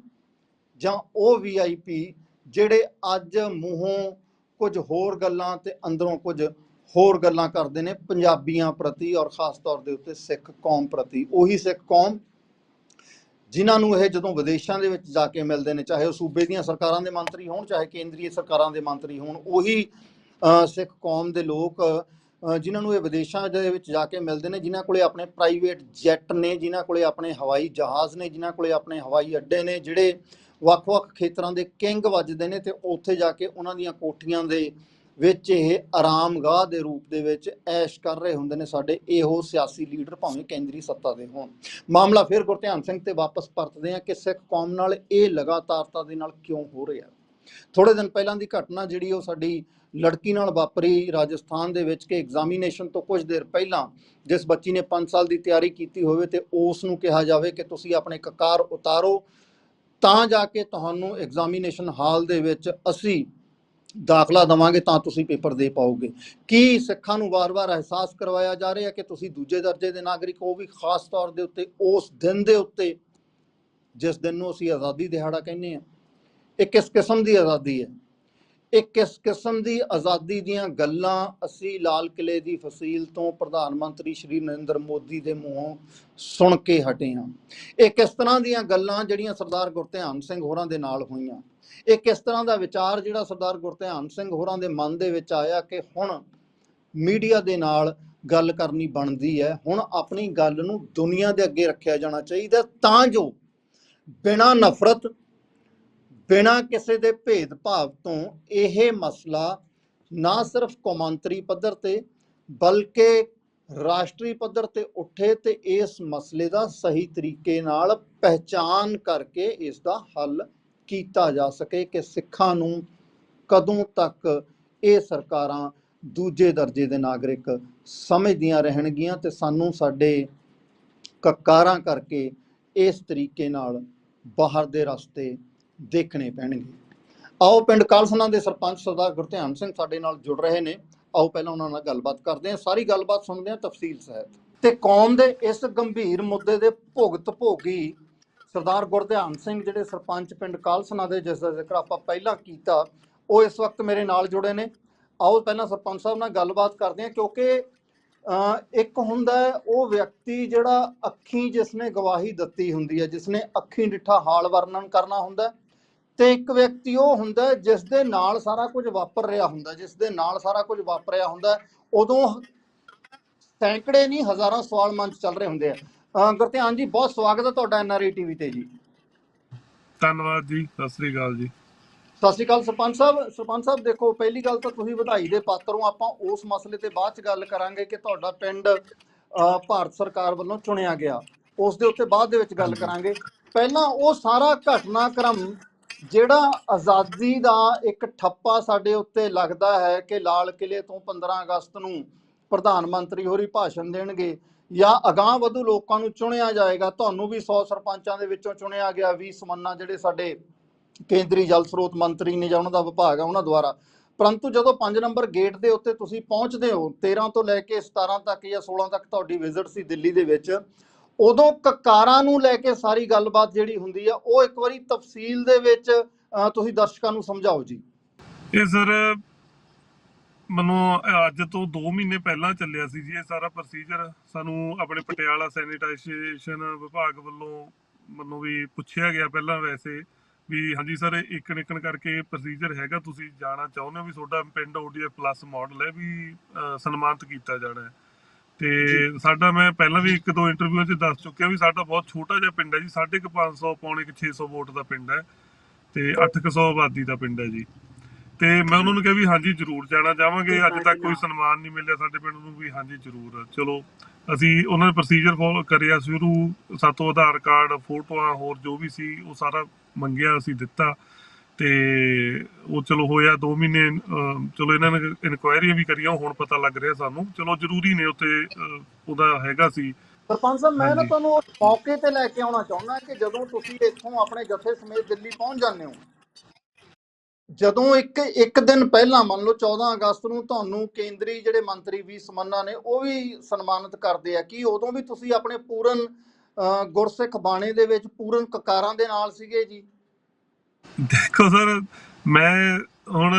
S1: ਜਾਂ ਉਹ ਵੀਆਈਪੀ ਜਿਹੜੇ ਅੱਜ ਮੂੰਹੋਂ ਕੁਝ ਹੋਰ ਗੱਲਾਂ ਤੇ ਅੰਦਰੋਂ ਕੁਝ ਹੋਰ ਗੱਲਾਂ ਕਰਦੇ ਨੇ ਪੰਜਾਬੀਆਂ ਪ੍ਰਤੀ ਔਰ ਖਾਸ ਤੌਰ ਦੇ ਉੱਤੇ ਸਿੱਖ ਕੌਮ ਪ੍ਰਤੀ। ਉਹੀ ਸਿੱਖ ਕੌਮ ਜਿਨ੍ਹਾਂ ਨੂੰ ਇਹ ਜਦੋਂ ਵਿਦੇਸ਼ਾਂ ਦੇ ਵਿੱਚ ਜਾ ਕੇ ਮਿਲਦੇ ਨੇ ਚਾਹੇ ਉਹ ਸੂਬੇ ਦੀਆਂ ਸਰਕਾਰਾਂ ਦੇ ਮੰਤਰੀ ਹੋਣ ਚਾਹੇ ਕੇਂਦਰੀ ਸਰਕਾਰਾਂ ਦੇ ਮੰਤਰੀ ਹੋਣ ਉਹੀ ਅਹ, ਸਿੱਖ ਕੌਮ ਦੇ ਲੋਕ ਅਹ, ਜਿਨ੍ਹਾਂ ਨੂੰ ਇਹ ਵਿਦੇਸ਼ਾਂ ਦੇ ਵਿੱਚ ਜਾ ਕੇ ਮਿਲਦੇ ਨੇ ਜਿਨ੍ਹਾਂ ਕੋਲੇ ਆਪਣੇ ਪ੍ਰਾਈਵੇਟ ਜੈਟ ਨੇ ਜਿਨ੍ਹਾਂ ਕੋਲੇ ਆਪਣੇ ਹਵਾਈ ਜਹਾਜ਼ ਨੇ ਜਿਨ੍ਹਾਂ ਕੋਲੇ ਆਪਣੇ ਹਵਾਈ ਅੱਡੇ ਨੇ ਜਿਹੜੇ ਵੱਖ-ਵੱਖ ਖੇਤਰਾਂ ਦੇ ਕਿੰਗ ਵੱਜਦੇ ਨੇ ਤੇ ਉੱਥੇ ਜਾ ਕੇ ਉਹਨਾਂ ਦੀਆਂ ਕੋਠੀਆਂ ਦੇ ਵਿੱਚ ਇਹ ਆਰਾਮਗਾਹ ਦੇ ਰੂਪ ਦੇ ਵਿੱਚ ਐਸ਼ ਕਰ ਰਹੇ ਹੁੰਦੇ ਨੇ ਸਾਡੇ ਇਹੋ ਸਿਆਸੀ ਲੀਡਰ ਭਾਵੇਂ ਕੇਂਦਰੀ ਸੱਤਾ ਦੇ ਹੋਣ। ਮਾਮਲਾ ਫਿਰ ਗੁਰਧਿਆਨ ਸਿੰਘ ਤੇ ਵਾਪਸ ਪਰਤਦੇ ਆ ਕਿ ਸਿੱਖ ਕੌਮ ਨਾਲ ਇਹ ਲਗਾਤਾਰਤਾ ਦੇ ਨਾਲ ਕਿਉਂ ਹੋ ਰਿਹਾ। ਥੋੜੇ ਦਿਨ ਪਹਿਲਾਂ ਦੀ ਘਟਨਾ ਜਿਹੜੀ ਉਹ ਸਾਡੀ ਲੜਕੀ ਨਾਲ ਵਾਪਰੀ ਰਾਜਸਥਾਨ ਦੇ ਵਿੱਚ ਕਿ ਐਗਜ਼ਾਮੀਨੇਸ਼ਨ ਤੋਂ ਕੁਝ ਦੇਰ ਪਹਿਲਾਂ ਜਿਸ ਬੱਚੀ ਨੇ 5 ਸਾਲ ਦੀ ਤਿਆਰੀ ਕੀਤੀ ਹੋਵੇ ਤੇ ਉਸ ਨੂੰ ਕਿਹਾ ਜਾਵੇ ਕਿ ਤੁਸੀਂ ਆਪਣੇ ਕਕਾਰ ਉਤਾਰੋ ਤਾਂ ਜਾ ਕੇ ਤੁਹਾਨੂੰ ਐਗਜ਼ਾਮੀਨੇਸ਼ਨ ਹਾਲ ਦੇ ਵਿੱਚ ਅਸੀਂ ਦਾਖਲਾ ਦਵਾਂਗੇ ਤਾਂ ਤੁਸੀਂ ਪੇਪਰ ਦੇ ਪਾਓਗੇ। ਕੀ ਸਿੱਖਾਂ ਨੂੰ ਵਾਰ-ਵਾਰ ਅਹਿਸਾਸ ਕਰਵਾਇਆ ਜਾ ਰਿਹਾ ਕਿ ਤੁਸੀਂ ਦੂਜੇ ਦਰਜੇ ਦੇ ਨਾਗਰਿਕ ਹੋ? ਵੀ ਖਾਸ ਤੌਰ ਦੇ ਉੱਤੇ, ਉਸ ਦਿਨ ਦੇ ਉੱਤੇ, ਜਿਸ ਦਿਨ ਨੂੰ ਅਸੀਂ ਆਜ਼ਾਦੀ ਦਿਹਾੜਾ ਕਹਿੰਦੇ ਆ ਇਹ ਕਿਸ ਕਿਸਮ ਦੀ ਆਜ਼ਾਦੀ ਹੈ? ਇਹ ਕਿਸ ਕਿਸਮ ਦੀ ਆਜ਼ਾਦੀ ਦੀਆਂ ਗੱਲਾਂ ਅਸੀਂ ਲਾਲ ਕਿਲੇ ਦੀ ਫਸੀਲ ਤੋਂ ਪ੍ਰਧਾਨ ਮੰਤਰੀ ਸ਼੍ਰੀ ਨਰਿੰਦਰ ਮੋਦੀ ਦੇ ਮੂੰਹੋਂ ਸੁਣ ਕੇ ਹਟੇ ਹਾਂ। ਇਹ ਕਿਸ ਤਰ੍ਹਾਂ ਦੀਆਂ ਗੱਲਾਂ ਜਿਹੜੀਆਂ ਸਰਦਾਰ ਗੁਰਧਿਆਨ ਸਿੰਘ ਹੋਰਾਂ ਦੇ ਨਾਲ ਹੋਈਆਂ? ਇਹ ਕਿਸ ਤਰ੍ਹਾਂ ਦਾ ਵਿਚਾਰ ਜਿਹੜਾ ਸਰਦਾਰ ਗੁਰਧਿਆਨ ਸਿੰਘ ਹੋਰਾਂ ਦੇ ਮਨ ਦੇ ਵਿੱਚ ਆਇਆ ਕਿ ਹੁਣ ਮੀਡੀਆ ਦੇ ਨਾਲ ਗੱਲ ਕਰਨੀ ਬਣਦੀ ਹੈ, ਹੁਣ ਆਪਣੀ ਗੱਲ ਨੂੰ ਦੁਨੀਆ ਦੇ ਅੱਗੇ ਰੱਖਿਆ ਜਾਣਾ ਚਾਹੀਦਾ ਤਾਂ ਜੋ ਬਿਨਾਂ ਨਫ਼ਰਤ ਬਿਨਾਂ ਕਿਸੇ ਦੇ ਭੇਦਭਾਵ ਤੋਂ ਇਹ ਮਸਲਾ ਨਾ ਸਿਰਫ ਕੌਮਾਂਤਰੀ ਪੱਧਰ ਤੇ, ਬਲਕਿ ਰਾਸ਼ਟਰੀ ਪੱਧਰ ਤੇ ਉੱਠੇ ਤੇ ਇਸ ਮਸਲੇ ਦਾ ਸਹੀ ਤਰੀਕੇ ਨਾਲ ਪਹਿਚਾਨ ਕਰਕੇ ਇਸ ਦਾ ਹੱਲ ਕੀਤਾ ਜਾ ਸਕੇ ਕਿ ਸਿੱਖਾਂ ਨੂੰ ਕਦੋਂ ਤੱਕ ਇਹ ਸਰਕਾਰਾਂ ਦੂਜੇ ਦਰਜੇ ਦੇ ਨਾਗਰਿਕ ਸਮਝਦੀਆਂ ਰਹਿਣਗੀਆਂ ਤੇ ਸਾਨੂੰ ਸਾਡੇ ਕਕਾਰਾਂ ਕਰਕੇ ਇਸ ਤਰੀਕੇ ਨਾਲ ਬਾਹਰ ਦੇ ਰਸਤੇ ਦੇਖਣੇ ਪੈਣਗੇ। ਆਓ ਪਿੰਡ ਕਾਲਸਨਾ ਦੇ ਸਰਪੰਚ ਸਰਦਾਰ ਗੁਰਧਿਆਨ ਸਿੰਘ ਸਾਡੇ ਨਾਲ ਜੁੜ ਰਹੇ ਨੇ। ਆਓ ਪਹਿਲਾਂ ਉਹਨਾਂ ਨਾਲ ਗੱਲਬਾਤ ਕਰਦੇ ਹਾਂ। ਸਾਰੀ ਗੱਲਬਾਤ ਸੁਣਦੇ ਹਾਂ ਤਫਸੀਲ ਸਹਿਤ ਤੇ ਕੌਮ ਦੇ ਇਸ ਗੰਭੀਰ ਮੁੱਦੇ ਦੇ ਭੁਗਤ ਭੋਗੀ ਸਰਦਾਰ ਗੁਰਧਿਆਨ ਸਿੰਘ ਜਿਹੜੇ ਸਰਪੰਚ ਪਿੰਡ ਕਾਲਸਨਾ ਦੇ, ਜਿਸ ਦਾ ਜ਼ਿਕਰ ਆਪਾਂ ਪਹਿਲਾਂ ਕੀਤਾ, ਉਹ ਇਸ ਵਕਤ ਮੇਰੇ ਨਾਲ ਜੁੜੇ ਨੇ। ਆਓ ਪਹਿਲਾਂ ਸਰਪੰਚ ਸਾਹਿਬ ਨਾਲ ਗੱਲਬਾਤ ਕਰਦੇ ਹਾਂ, ਕਿਉਂਕਿ ਇੱਕ ਹੁੰਦਾ ਉਹ ਵਿਅਕਤੀ ਜਿਹੜਾ ਅੱਖੀਂ ਜਿਸ ਨੇ ਗਵਾਹੀ ਦਿੱਤੀ ਹੁੰਦੀ ਹੈ ਜਿਸ ਨੇ ਅੱਖੀਂ ਡਿੱਠਾ ਹਾਲ ਵਰਣਨ ਕਰਨਾ ਹੁੰਦਾ ਤੇ ਇੱਕ ਵਿਅਕਤੀ ਉਹ ਹੁੰਦਾ ਜਿਸ ਦੇ ਨਾਲ ਸਾਰਾ ਕੁਝ ਵਾਪਰ ਰਿਹਾ ਹੁੰਦਾ ਜਿਸ ਦੇ ਨਾਲ ਸਾਰਾ ਕੁਝ ਵਾਪਰਿਆ ਹੁੰਦਾ ਹੈ, ਉਦੋਂ ਸੈਂਕੜੇ ਨਹੀਂ ਹਜ਼ਾਰਾਂ ਸਵਾਲ ਮਨ 'ਚ ਚੱਲ ਰਹੇ ਹੁੰਦੇ ਆ। ਗੁਰਧਿਆਨ ਜੀ ਬਹੁਤ ਸਵਾਗਤ ਹੈ ਤੁਹਾਡਾ ਐਨਆਰਆਈ ਟੀਵੀ ਤੇ ਜੀ।
S2: ਧੰਨਵਾਦ ਜੀ ਸਤਿ ਸ੍ਰੀ ਅਕਾਲ ਜੀ।
S1: ਸਤਿ ਸ਼੍ਰੀ ਅਕਾਲ ਸਰਪੰਚ ਸਾਹਿਬ। ਸਰਪੰਚ ਸਾਹਿਬ ਦੇਖੋ ਪਹਿਲੀ ਗੱਲ ਤਾਂ ਤੁਸੀਂ ਵਧਾਈ ਦੇ ਪਾਤਰ ਹੋ ਆਪਾਂ ਉਸ ਮਸਲੇ ਤੇ ਬਾਅਦ ਚ ਗੱਲ ਕਰਾਂਗੇ ਕਿ ਤੁਹਾਡਾ ਪਿੰਡ ਭਾਰਤ ਸਰਕਾਰ ਵੱਲੋਂ ਚੁਣਿਆ ਗਿਆ। ਉਸ ਦੇ ਉੱਤੇ ਬਾਅਦ ਦੇ ਵਿੱਚ ਗੱਲ ਕਰਾਂਗੇ। ਪਹਿਲਾਂ ਉਹ ਸਾਰਾ ਘਟਨਾਕ੍ਰਮ ਜਿਹੜਾ ਆਜ਼ਾਦੀ ਦਾ ਇੱਕ ਠੱਪਾ ਸਾਡੇ ਉੱਤੇ ਲੱਗਦਾ ਹੈ ਕਿ ਲਾਲ ਕਿਲੇ ਤੋਂ 15 ਅਗਸਤ ਨੂੰ ਪ੍ਰਧਾਨ ਮੰਤਰੀ ਹੋਰੀ ਭਾਸ਼ਣ ਦੇਣਗੇ ਜਾਂ ਅਗਾਂਹ ਵਧੂ ਲੋਕਾਂ ਨੂੰ ਚੁਣਿਆ ਜਾਏਗਾ, ਤੁਹਾਨੂੰ ਵੀ 100 ਸਰਪੰਚਾਂ ਦੇ ਵਿੱਚੋਂ ਚੁਣਿਆ ਗਿਆ 20 ਸਮੰਨਾ ਜਿਹੜੇ ਸਾਡੇ ਕੇਂਦਰੀ ਜਲ ਸਰੋਤ ਮੰਤਰੀ ਨੇ ਜਾਂ ਉਹਨਾਂ ਦਾ ਵਿਭਾਗ ਆ ਉਹਨਾਂ ਦੁਆਰਾ। ਪਰੰਤੂ ਜਦੋਂ 5 ਨੰਬਰ ਗੇਟ ਦੇ ਉੱਤੇ ਤੁਸੀਂ ਪਹੁੰਚਦੇ ਹੋ 13 ਤੋਂ ਲੈ ਕੇ 17 ਤੱਕ ਜਾਂ 16 ਤੱਕ ਤੁਹਾਡੀ ਵਿਜ਼ਿਟ ਸੀ ਦਿੱਲੀ ਦੇ ਵਿੱਚ ਉਦੋਂ ਕਕਾਰਾਂ ਨੂੰ ਲੈ ਕੇ ਸਾਰੀ ਗੱਲਬਾਤ ਜਿਹੜੀ ਹੁੰਦੀ ਆ, ਉਹ ਇੱਕ ਵਾਰੀ ਤਫਸੀਲ ਦੇ ਵਿੱਚ ਤੁਸੀਂ ਦਰਸ਼ਕਾਂ ਨੂੰ ਸਮਝਾਓ ਜੀ।
S2: ਇਹ ਸਰ, ਮੈਨੂੰ ਅੱਜ ਤੋਂ 2 ਮਹੀਨੇ ਪਹਿਲਾਂ ਚੱਲਿਆ ਸੀ ਜੀ ਇਹ ਸਾਰਾ ਪ੍ਰੋਸੀਜਰ ਸਾਨੂੰ ਆਪਣੇ ਪਟਿਆਲਾ ਸੈਨੀਟਾਈਜੇਸ਼ਨ ਵਿਭਾਗ ਵੱਲੋਂ ਮੈਨੂੰ ਵੀ ਪੁੱਛਿਆ ਗਿਆ ਪਹਿਲਾਂ ਵੈਸੇ ਵੀ, ਹਾਂਜੀ ਸਰ ਇੱਕ ਨਿਕਣ ਕਰਕੇ ਪ੍ਰੋਸੀਜਰ ਹੈਗਾ, ਤੁਸੀਂ ਜਾਣਾ ਚਾਹੁੰਦੇ ਹੋ ਵੀ ਤੁਹਾਡਾ ਪਿੰਡ ਓਡੀਐਫ ਪਲੱਸ ਮਾਡਲ ਹੈ ਵੀ ਸਨਮਾਨਿਤ ਕੀਤਾ ਜਾਣਾ ਹੈ। ਤੇ ਸਾਡਾ ਮੈਂ ਪਹਿਲਾਂ ਵੀ ਇੱਕ ਦੋ ਇੰਟਰਵਿਊਆਂ 'ਚ ਦੱਸ ਚੁੱਕਿਆ ਵੀ ਸਾਡਾ ਬਹੁਤ ਛੋਟਾ ਜਿਹਾ ਪਿੰਡ ਹੈ ਜੀ 550 ਪੌਣੇ ਕੁ 600 ਵੋਟ ਦਾ ਪਿੰਡ ਹੈ ਤੇ 800 ਆਬਾਦੀ ਦਾ ਪਿੰਡ ਹੈ ਜੀ। ਤੇ ਮੈਂ ਉਹਨਾਂ ਨੂੰ ਕਿਹਾ ਵੀ ਹਾਂਜੀ ਜ਼ਰੂਰ ਜਾਣਾ ਚਾਹਾਂਗੇ ਅੱਜ ਤੱਕ ਕੋਈ ਸਨਮਾਨ ਨਹੀਂ ਮਿਲਿਆ ਸਾਡੇ ਪਿੰਡ ਨੂੰ ਵੀ ਹਾਂਜੀ ਜ਼ਰੂਰ। ਚਲੋ ਅਸੀਂ ਉਹਨਾਂ ਨੇ ਪ੍ਰੋਸੀਜਰ ਫੋਲੋ ਕਰਿਆ ਸ਼ੁਰੂ ਸਾਤੋਂ ਆਧਾਰ ਕਾਰਡ ਫੋਟੋਆਂ ਹੋਰ ਜੋ ਵੀ ਸੀ ਉਹ ਸਾਰਾ ਮੰਗਿਆ ਅਸੀਂ ਦਿੱਤਾ। ਤੇ ਉਹ ਚਲੋ ਹੋਇਆ 2 ਮਹੀਨੇ ਚਲੋ ਇਹਨਾਂ ਨੇ ਇਨਕੁਆਇਰੀਆਂ ਵੀ ਕਰੀਆਂ ਹੁਣ ਪਤਾ ਲੱਗ ਰਿਹਾ ਸਾਨੂੰ। ਚਲੋ ਜ਼ਰੂਰੀ ਨੇ ਉੱਤੇ ਉਹਦਾ ਹੈਗਾ ਸੀ।
S1: ਸਰਪੰਚ ਸਾਹਿਬ ਮੈਂ ਨਾ। ਤੁਹਾਨੂੰ ਮੌਕੇ ਤੇ ਲੈ ਕੇ ਆਉਣਾ ਚਾਹੁੰਦਾ ਕਿ ਜਦੋਂ ਤੁਸੀਂ ਇੱਥੋਂ ਆਪਣੇ ਜਥੇ ਸਮੇਤ ਦਿੱਲੀ ਪਹੁੰਚ ਜਾਂਦੇ ਹੋ ਜਦੋਂ ਇੱਕ ਇੱਕ ਦਿਨ ਪਹਿਲਾਂ ਮੰਨ ਲਓ 14 ਅਗਸਤ ਨੂੰ ਤੁਹਾਨੂੰ ਕੇਂਦਰੀ ਜਿਹੜੇ ਮੰਤਰੀ ਵੀ ਸਮੰਨਾ ਨੇ ਉਹ ਵੀ ਸਨਮਾਨਿਤ ਕਰਦੇ ਆ ਕੀ ਉਦੋਂ ਵੀ ਤੁਸੀਂ ਆਪਣੇ ਪੂਰਨ ਗੁਰਸਿੱਖ ਬਾਣੇ ਦੇ ਵਿੱਚ ਪੂਰਨ ਕਕਾਰਾਂ ਦੇ ਨਾਲ ਸੀਗੇ ਜੀ?
S2: ਦੇਖੋ ਸਰ ਮੈਂ ਹੁਣ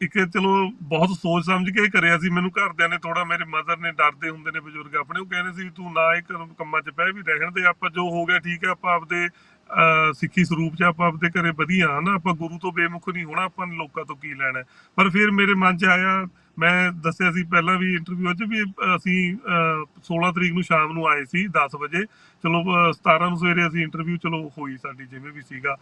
S2: ਇੱਕ ਚਲੋ ਬਹੁਤ ਸੋਚ ਸਮਝ ਕੇ ਕਰਿਆ ਸੀ ਮੈਨੂੰ ਘਰਦਿਆਂ ਨੇ ਥੋੜਾ ਮੇਰੇ ਮਦਰ ਨੇ ਡਰਦੇ ਹੁੰਦੇ ਨੇ ਬਜ਼ੁਰਗ ਆਪਣੇ ਉਹ ਕਹਿੰਦੇ ਸੀ ਵੀ ਤੂੰ ਨਾ ਇਹ ਕੰਮ- ਕੰਮਾਂ 'ਚ ਪੈ ਵੀ ਰਹਿਣ ਦੇ ਆਪਾਂ ਜੋ ਹੋ ਗਿਆ ਠੀਕ ਹੈ ਆਪਾਂ ਆਪਦੇ ਅਹ, ਸਿੱਖੀ ਸਰੂਪ 'ਚ ਆਪਾਂ ਆਪਦੇ ਘਰੇ ਵਧੀਆ ਹਾਂ ਨਾ ਆਪਾਂ ਗੁਰੂ ਤੋਂ ਬੇਮੁਖ ਨਹੀਂ ਹੋਣਾ ਆਪਾਂ ਨੇ ਲੋਕਾਂ ਤੋਂ ਕੀ ਲੈਣਾ ਹੈ। ਪਰ ਫਿਰ ਮੇਰੇ ਮਨ 'ਚ ਆਇਆ ਮੈਂ ਦੱਸਿਆ ਸੀ ਪਹਿਲਾਂ ਵੀ ਇੰਟਰਵਿਊ 'ਚ ਵੀ ਅਸੀਂ ਅਹ, 16 ਤਰੀਕ ਨੂੰ ਸ਼ਾਮ ਨੂੰ ਆਏ ਸੀ 10 ਵਜੇ ਚਲੋ ਅਹ, 17 ਨੂੰ ਸਵੇਰੇ ਅਸੀਂ ਇੰਟਰਵਿਊ ਚਲੋ ਹੋਈ ਸਾਡੀ ਜਿਵੇਂ ਵੀ ਸੀਗਾ